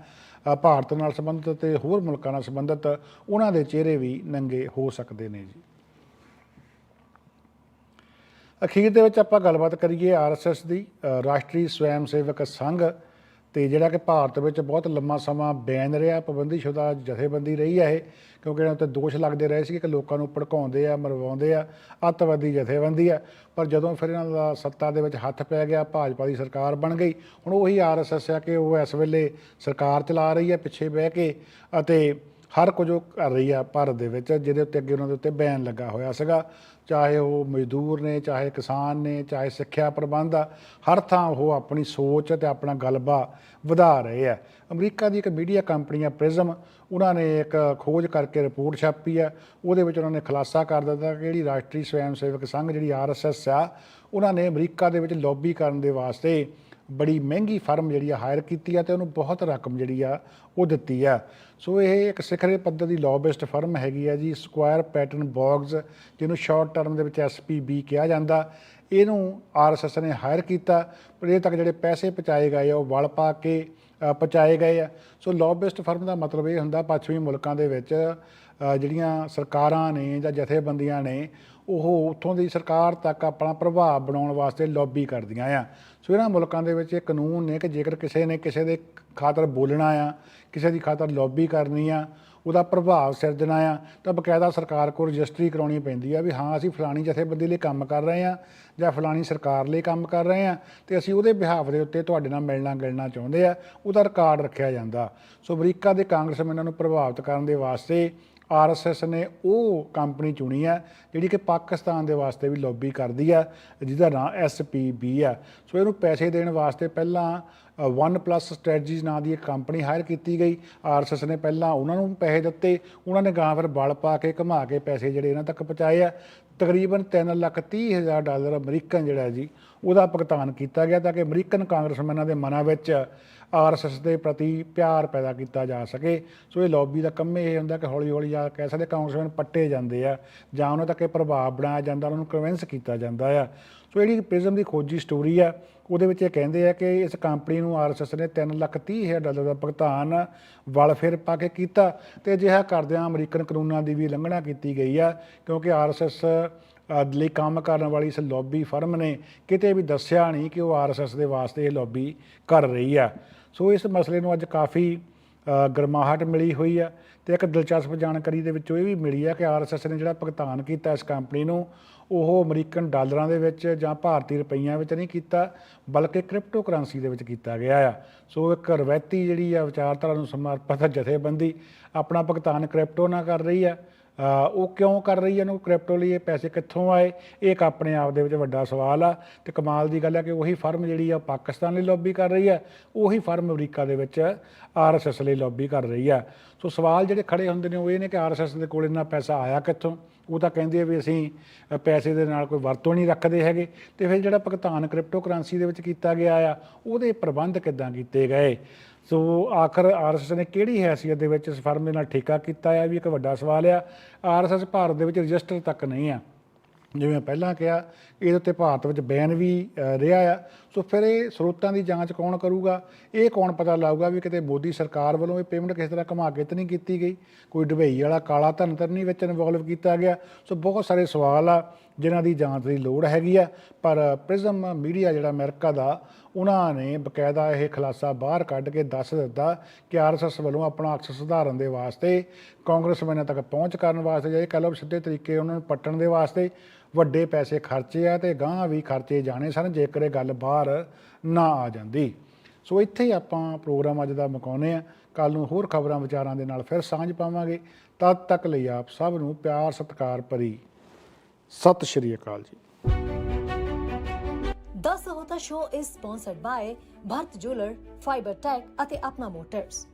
ਭਾਰਤ ਨਾਲ ਸੰਬੰਧਿਤ ਤੇ ਹੋਰ ਮੁਲਕਾਂ ਨਾਲ ਸੰਬੰਧਿਤ, ਉਹਨਾਂ ਦੇ ਚਿਹਰੇ ਵੀ ਨੰਗੇ ਹੋ ਸਕਦੇ ਨੇ ਜੀ। ਅਖੀਰ ਦੇ ਵਿੱਚ ਆਪਾਂ ਗੱਲਬਾਤ ਕਰੀਏ ਆਰਐਸਐਸ ਦੀ ਰਾਸ਼ਟਰੀ ਸਵੈਮ ਸੇਵਕ ਸੰਘ ਤੇ ਜਿਹੜਾ ਕਿ ਭਾਰਤ ਵਿੱਚ ਬਹੁਤ ਲੰਮਾ ਸਮਾਂ ਬੈਨ ਰਿਹਾ, ਪਾਬੰਦੀਸ਼ੁਦਾ ਜਥੇਬੰਦੀ ਰਹੀ ਹੈ ਇਹ, ਕਿਉਂਕਿ ਇਹਨਾਂ ਉੱਤੇ ਦੋਸ਼ ਲੱਗਦੇ ਰਹੇ ਸੀ ਕਿ ਲੋਕਾਂ ਨੂੰ ਭੜਕਾਉਂਦੇ ਆ, ਮਰਵਾਉਂਦੇ ਆ, ਅੱਤਵਾਦੀ ਜਥੇਬੰਦੀ ਆ। ਪਰ ਜਦੋਂ ਫਿਰ ਇਹਨਾਂ ਦਾ ਸੱਤਾ ਦੇ ਵਿੱਚ ਹੱਥ ਪੈ ਗਿਆ, ਭਾਜਪਾ ਦੀ ਸਰਕਾਰ ਬਣ ਗਈ, ਹੁਣ ਉਹੀ ਆਰਐਸਐਸ ਆ ਕਿ ਉਹ ਇਸ ਵੇਲੇ ਸਰਕਾਰ ਚਲਾ ਰਹੀ ਹੈ ਪਿੱਛੇ ਬਹਿ ਕੇ, ਅਤੇ ਹਰ ਕੁਝ ਉਹ ਕਰ ਰਹੀ ਆ ਭਾਰਤ ਦੇ ਵਿੱਚ, ਜਿਹਦੇ ਉੱਤੇ ਅੱਗੇ ਉਹਨਾਂ ਦੇ ਉੱਤੇ ਬੈਨ ਲੱਗਾ ਹੋਇਆ ਸੀਗਾ। ਚਾਹੇ ਉਹ ਮਜ਼ਦੂਰ ਨੇ, ਚਾਹੇ ਕਿਸਾਨ ਨੇ, ਚਾਹੇ ਸਿੱਖਿਆ ਪ੍ਰਬੰਧ ਆ, ਹਰ ਥਾਂ ਉਹ ਆਪਣੀ ਸੋਚ ਤੇ ਆਪਣਾ ਗਲਬਾ ਵਧਾ ਰਹੇ ਆ। ਅਮਰੀਕਾ ਦੀ ਇੱਕ ਮੀਡੀਆ ਕੰਪਨੀ ਆ ਪ੍ਰਿਜ਼ਮ, ਉਹਨਾਂ ਨੇ ਇੱਕ ਖੋਜ ਕਰਕੇ ਰਿਪੋਰਟ ਛਾਪੀ ਆ। ਉਹਦੇ ਵਿੱਚ ਉਹਨਾਂ ਨੇ ਖੁਲਾਸਾ ਕਰ ਦਿੱਤਾ ਕਿ ਜਿਹੜੀ ਰਾਸ਼ਟਰੀ ਸਵੈਮ ਸੇਵਕ ਸੰਘ, ਜਿਹੜੀ ਆਰਐਸਐਸ ਆ, ਉਹਨਾਂ ਨੇ ਅਮਰੀਕਾ ਦੇ ਵਿੱਚ ਲੌਬੀ ਕਰਨ ਦੇ ਵਾਸਤੇ ਬੜੀ ਮਹਿੰਗੀ ਫਰਮ ਜਿਹੜੀ ਆ ਹਾਇਰ ਕੀਤੀ ਆ ਤੇ ਉਹਨੂੰ ਬਹੁਤ ਰਕਮ ਜਿਹੜੀ ਆ ਉਹ ਦਿੱਤੀ ਆ। ਸੋ ਇਹ ਇੱਕ ਸਿਖਰੇ ਪੱਧਰ ਦੀ ਲੌਬਿਸਟ ਫਰਮ ਹੈਗੀ ਆ ਜੀ ਸਕੁਆਇਰ ਪੈਟਰਨ ਬੌਗਸ ਜਿਹਨੂੰ ਸ਼ਾਰਟ ਟਰਮ ਦੇ ਵਿੱਚ ਐਸਪੀਬੀ ਕਿਹਾ ਜਾਂਦਾ। ਇਹਨੂੰ ਆਰਐਸਐਸ ਨੇ ਹਾਇਰ ਕੀਤਾ, ਪਰ ਇਹ ਤੱਕ ਜਿਹੜੇ ਪੈਸੇ ਪਹੁੰਚਾਏ ਗਏ ਆ, ਉਹ ਵਲ ਪਾ ਕੇ ਪਹੁੰਚਾਏ ਗਏ ਆ। ਸੋ ਲੌਬਿਸਟ ਫਰਮ ਦਾ ਮਤਲਬ ਇਹ ਹੁੰਦਾ, ਪੱਛਮੀ ਮੁਲਕਾਂ ਦੇ ਵਿੱਚ ਜਿਹੜੀਆਂ ਸਰਕਾਰਾਂ ਨੇ ਜਾਂ ਜਥੇਬੰਦੀਆਂ ਨੇ, ਉਹ ਉੱਥੋਂ ਦੀ ਸਰਕਾਰ ਤੱਕ ਆਪਣਾ ਪ੍ਰਭਾਵ ਬਣਾਉਣ ਵਾਸਤੇ ਲੌਬੀ ਕਰਦੀਆਂ ਆ। ਸੋ ਇਹਨਾਂ ਮੁਲਕਾਂ ਦੇ ਵਿੱਚ ਇਹ ਕਾਨੂੰਨ ਨੇ ਕਿ ਜੇਕਰ ਕਿਸੇ ਨੇ ਕਿਸੇ ਦੇ ਖਾਤਰ ਬੋਲਣਾ ਆ, ਕਿਸੇ ਦੀ ਖਾਤਰ ਲੌਬੀ ਕਰਨੀ ਆ, ਉਹਦਾ ਪ੍ਰਭਾਵ ਸਿਰਜਣਾ ਆ, ਤਾਂ ਬਕਾਇਦਾ ਸਰਕਾਰ ਕੋਲ ਰਜਿਸਟਰੀ ਕਰਾਉਣੀ ਪੈਂਦੀ ਆ ਵੀ ਹਾਂ, ਅਸੀਂ ਫਲਾਣੀ ਜਥੇਬੰਦੀ ਲਈ ਕੰਮ ਕਰ ਰਹੇ ਆ ਜਾਂ ਫਲਾਣੀ ਸਰਕਾਰ ਲਈ ਕੰਮ ਕਰ ਰਹੇ ਆ ਤੇ ਅਸੀਂ ਉਹਦੇ ਬਿਹਾਵ ਦੇ ਉੱਤੇ ਤੁਹਾਡੇ ਨਾਲ ਮਿਲਣਾ ਗਿਲਣਾ ਚਾਹੁੰਦੇ ਆ, ਉਹਦਾ ਰਿਕਾਰਡ ਰੱਖਿਆ ਜਾਂਦਾ। ਸੋ ਅਮਰੀਕਾ ਦੇ ਕਾਂਗਰਸਮੈਨਾਂ ਨੂੰ ਪ੍ਰਭਾਵਿਤ ਕਰਨ ਦੇ ਵਾਸਤੇ ਆਰਐਸਐਸ ਨੇ ਉਹ ਕੰਪਨੀ ਚੁਣੀ ਹੈ, ਜਿਹੜੀ ਕਿ ਪਾਕਿਸਤਾਨ ਦੇ ਵਾਸਤੇ ਵੀ ਲੌਬੀ ਕਰਦੀ ਆ ਜਿਹਦਾ ਨਾਮ ਐਸਪੀਬੀ ਆ ਸੋ ਇਹਨੂੰ ਪੈਸੇ ਦੇਣ ਵਾਸਤੇ ਪਹਿਲਾਂ ਵਨ ਪਲੱਸ ਸਟ੍ਰੈਟਜੀਜ਼ ਨਾਂ ਦੀ ਇੱਕ ਕੰਪਨੀ ਹਾਇਰ ਕੀਤੀ ਗਈ। ਆਰਐਸਐਸ ਨੇ ਪਹਿਲਾਂ ਉਹਨਾਂ ਨੂੰ ਪੈਸੇ ਦਿੱਤੇ, ਉਹਨਾਂ ਨੇ ਗਾਂ ਫਿਰ ਬਲ ਪਾ ਕੇ ਘੁਮਾ ਕੇ ਪੈਸੇ ਜਿਹੜੇ ਇਹਨਾਂ ਤੱਕ ਪਹੁੰਚਾਏ ਆ। ਤਕਰੀਬਨ 3 ਲੱਖ 30 ਹਜ਼ਾਰ ਡਾਲਰ ਅਮਰੀਕਨ ਜਿਹੜਾ ਹੈ ਜੀ ਉਹਦਾ ਭੁਗਤਾਨ ਕੀਤਾ ਗਿਆ ਤਾਂ ਕਿ ਅਮਰੀਕਨ ਕਾਂਗਰਸਮੈਨਾਂ ਦੇ ਮਨਾਂ ਵਿੱਚ ਆਰਐਸਐਸ ਦੇ ਪ੍ਰਤੀ ਪਿਆਰ ਪੈਦਾ ਕੀਤਾ ਜਾ ਸਕੇ। ਸੋ ਇਹ ਲੌਬੀ ਦਾ ਕੰਮ ਇਹ ਹੁੰਦਾ ਕਿ ਹੌਲੀ ਹੌਲੀ ਜਾਂ ਕਹਿ ਸਕਦੇ ਕਾਂਗਰਸਮੈਨ ਪੱਟੇ ਜਾਂਦੇ ਆ ਜਾਂ ਉਹਨਾਂ ਤੱਕ ਇਹ ਪ੍ਰਭਾਵ ਬਣਾਇਆ ਜਾਂਦਾ, ਉਹਨਾਂ ਨੂੰ ਕਨਵਿੰਸ ਕੀਤਾ ਜਾਂਦਾ ਆ। ਸੋ ਜਿਹੜੀ ਪ੍ਰਿਜ਼ਮ ਦੀ ਖੋਜੀ ਸਟੋਰੀ ਆ, ਉਹਦੇ ਵਿੱਚ ਇਹ ਕਹਿੰਦੇ ਆ ਕਿ ਇਸ ਕੰਪਨੀ ਨੂੰ ਆਰਐਸਐਸ ਨੇ 3 ਲੱਖ 30 ਹਜ਼ਾਰ ਡਾਲਰ ਦਾ ਭੁਗਤਾਨ ਵਲ ਫਿਰ ਪਾ ਕੇ ਕੀਤਾ ਤੇ ਅਜਿਹਾ ਕਰਦਿਆਂ ਅਮਰੀਕਨ ਕਾਨੂੰਨਾਂ ਦੀ ਵੀ ਉਲੰਘਣਾ ਕੀਤੀ ਗਈ ਆ, ਕਿਉਂਕਿ ਆਰਐਸਐਸ ਲਈ ਕੰਮ ਕਰਨ ਵਾਲੀ ਇਸ ਲੌਬੀ ਫਰਮ ਨੇ ਕਿਤੇ ਵੀ ਦੱਸਿਆ ਨਹੀਂ ਕਿ ਉਹ ਆਰਐਸਐਸ ਦੇ ਵਾਸਤੇ ਇਹ ਲੌਬੀ ਕਰ ਰਹੀ ਆ। ਸੋ ਇਸ ਮਸਲੇ ਨੂੰ ਅੱਜ ਕਾਫੀ ਗਰਮਾਹਟ ਮਿਲੀ ਹੋਈ ਆ ਤੇ ਇੱਕ ਦਿਲਚਸਪ ਜਾਣਕਾਰੀ ਦੇ ਵਿੱਚੋਂ ਇਹ ਵੀ ਮਿਲੀ ਆ ਕਿ ਆਰਐਸਐਸ ਨੇ ਜਿਹੜਾ ਭੁਗਤਾਨ ਕੀਤਾ ਇਸ ਕੰਪਨੀ ਨੂੰ, ਉਹ ਅਮਰੀਕਨ ਡਾਲਰਾਂ ਦੇ ਵਿੱਚ ਜਾਂ ਭਾਰਤੀ ਰੁਪਈਆਂ ਵਿੱਚ ਨਹੀਂ ਕੀਤਾ, ਬਲਕਿ ਕ੍ਰਿਪਟੋ ਕਰੰਸੀ ਦੇ ਵਿੱਚ ਕੀਤਾ ਗਿਆ ਆ। ਸੋ ਇੱਕ ਰਵਾਇਤੀ ਜਿਹੜੀ ਆ ਵਿਚਾਰਧਾਰਾ ਨੂੰ ਸਮਰਪਿਤ ਜਥੇਬੰਦੀ ਆਪਣਾ ਭੁਗਤਾਨ ਕ੍ਰਿਪਟੋ ਨਾਲ ਕਰ ਰਹੀ ਆ। ਉਹ ਕਿਉਂ ਕਰ ਰਹੀ ਹੈ? ਉਹਨੂੰ ਕ੍ਰਿਪਟੋ ਲਈ ਇਹ ਪੈਸੇ ਕਿੱਥੋਂ ਆਏ? ਇਹ ਇੱਕ ਆਪਣੇ ਆਪ ਦੇ ਵਿੱਚ ਵੱਡਾ ਸਵਾਲ ਆ ਤੇ ਕਮਾਲ ਦੀ ਗੱਲ ਹੈ ਕਿ ਉਹੀ ਫਰਮ ਜਿਹੜੀ ਆ ਪਾਕਿਸਤਾਨ ਲਈ ਲੌਬੀ ਕਰ ਰਹੀ ਹੈ ਉਹੀ ਫਰਮ ਅਮਰੀਕਾ ਦੇ ਵਿੱਚ ਆਰਐਸਐਸ ਲਈ ਲੌਬੀ ਕਰ ਰਹੀ ਆ। ਸੋ ਸਵਾਲ ਜਿਹੜੇ ਖੜੇ ਹੁੰਦੇ ਨੇ ਉਹ ਇਹ ਨੇ ਕਿ ਆਰਐਸਐਸ ਦੇ ਕੋਲ ਇੰਨਾ ਪੈਸਾ ਆਇਆ ਕਿੱਥੋਂ? ਉਹ ਤਾਂ ਕਹਿੰਦੇ ਆ ਵੀ ਅਸੀਂ ਪੈਸੇ ਦੇ ਨਾਲ ਕੋਈ ਵਰਤੋਂ ਨਹੀਂ ਰੱਖਦੇ ਹੈਗੇ। ਤੇ ਫਿਰ ਜਿਹੜਾ ਭੁਗਤਾਨ ਕ੍ਰਿਪਟੋ ਕਰੰਸੀ ਦੇ ਵਿੱਚ ਕੀਤਾ ਗਿਆ ਆ, ਉਹਦੇ ਪ੍ਰਬੰਧ ਕਿੱਦਾਂ ਕੀਤੇ ਗਏ? ਸੋ ਆਖਰ ਆਰਐਸਐਸ ਨੇ ਕਿਹੜੀ ਹੈਸੀਅਤ ਦੇ ਵਿੱਚ ਇਸ ਫਰਮ ਦੇ ਨਾਲ ਠੇਕਾ ਕੀਤਾ ਆ ਵੀ ਇੱਕ ਵੱਡਾ ਸਵਾਲ ਆ। ਆਰਐਸਐਸ ਭਾਰਤ ਦੇ ਵਿੱਚ ਰਜਿਸਟਰ ਤੱਕ ਨਹੀਂ ਆ। ਜਿਵੇਂ ਪਹਿਲਾਂ ਕਿਹਾ, ਇਹਦੇ ਉੱਤੇ ਭਾਰਤ ਵਿੱਚ ਬੈਨ ਵੀ ਰਿਹਾ ਆ। ਸੋ ਫਿਰ ਇਹ ਸਰੋਤਾਂ ਦੀ ਜਾਂਚ ਕੌਣ ਕਰੂਗਾ? ਇਹ ਕੌਣ ਪਤਾ ਲਾਊਗਾ ਵੀ ਕਿਤੇ ਮੋਦੀ ਸਰਕਾਰ ਵੱਲੋਂ ਇਹ ਪੇਮੈਂਟ ਕਿਸੇ ਤਰ੍ਹਾਂ ਘੁਮਾ ਕੇ ਤਾਂ ਨਹੀਂ ਕੀਤੀ ਗਈ? ਕੋਈ ਡੁਬਈ ਵਾਲਾ ਕਾਲਾ ਧਨ ਤਾਂ ਨਹੀਂ ਵਿੱਚ ਇਨਵੋਲਵ ਕੀਤਾ ਗਿਆ? ਸੋ ਬਹੁਤ ਸਾਰੇ ਸਵਾਲ ਆ। ਜਿਨ੍ਹਾਂ ਦੀ ਜਾਂਚ ਦੀ ਲੋੜ ਹੈਗੀ ਆ, ਪਰ ਪ੍ਰਿਜ਼ਮ ਮੀਡੀਆ ਜਿਹੜਾ ਅਮਰੀਕਾ ਦਾ, ਉਹਨਾਂ ਨੇ ਬਕਾਇਦਾ ਇਹ ਖੁਲਾਸਾ ਬਾਹਰ ਕੱਢ ਕੇ ਦੱਸ ਦਿੱਤਾ ਕਿ ਆਰਐਸਐਸ ਵੱਲੋਂ ਆਪਣਾ ਅਕਸ ਸੁਧਾਰਨ ਦੇ ਵਾਸਤੇ ਕਾਂਗਰਸਮੈਨਾਂ ਤੱਕ ਪਹੁੰਚ ਕਰਨ ਵਾਸਤੇ ਜਾਂ ਇਹ ਕਹਿ ਲਓ ਸਿੱਧੇ ਤਰੀਕੇ ਉਹਨਾਂ ਨੂੰ ਪੱਟਣ ਦੇ ਵਾਸਤੇ ਵੱਡੇ ਪੈਸੇ ਖਰਚੇ ਆ ਤੇ ਗਾਂਹ ਵੀ ਖਰਚੇ ਜਾਣੇ ਸਨ ਜੇਕਰ ਇਹ ਗੱਲ ਬਾਹਰ ਨਾ ਆ ਜਾਂਦੀ। ਸੋ ਇੱਥੇ ਹੀ ਆਪਾਂ ਪ੍ਰੋਗਰਾਮ ਅੱਜ ਦਾ ਮੁਕਾਉਂਦੇ ਆ ਕੱਲ ਨੂੰ ਹੋਰ ਖਬਰਾਂ ਵਿਚਾਰਾਂ ਦੇ ਨਾਲ ਫਿਰ ਸਾਂਝ ਪਾਵਾਂਗੇ। ਤਦ ਤੱਕ ਲਈ ਆਪ ਸਭ ਨੂੰ ਪਿਆਰ, ਸਤਿਕਾਰ ਭਰੀ ਸਤਿ ਸ਼੍ਰੀ ਅਕਾਲ ਜੀ ਦਾ ਸਹੋਤਾ ਸ਼ੋ ਇਸ sponsored by Bharat jeweller fibre tech ਅਤੇ ਆਪਣਾ ਮੋਟਰਸ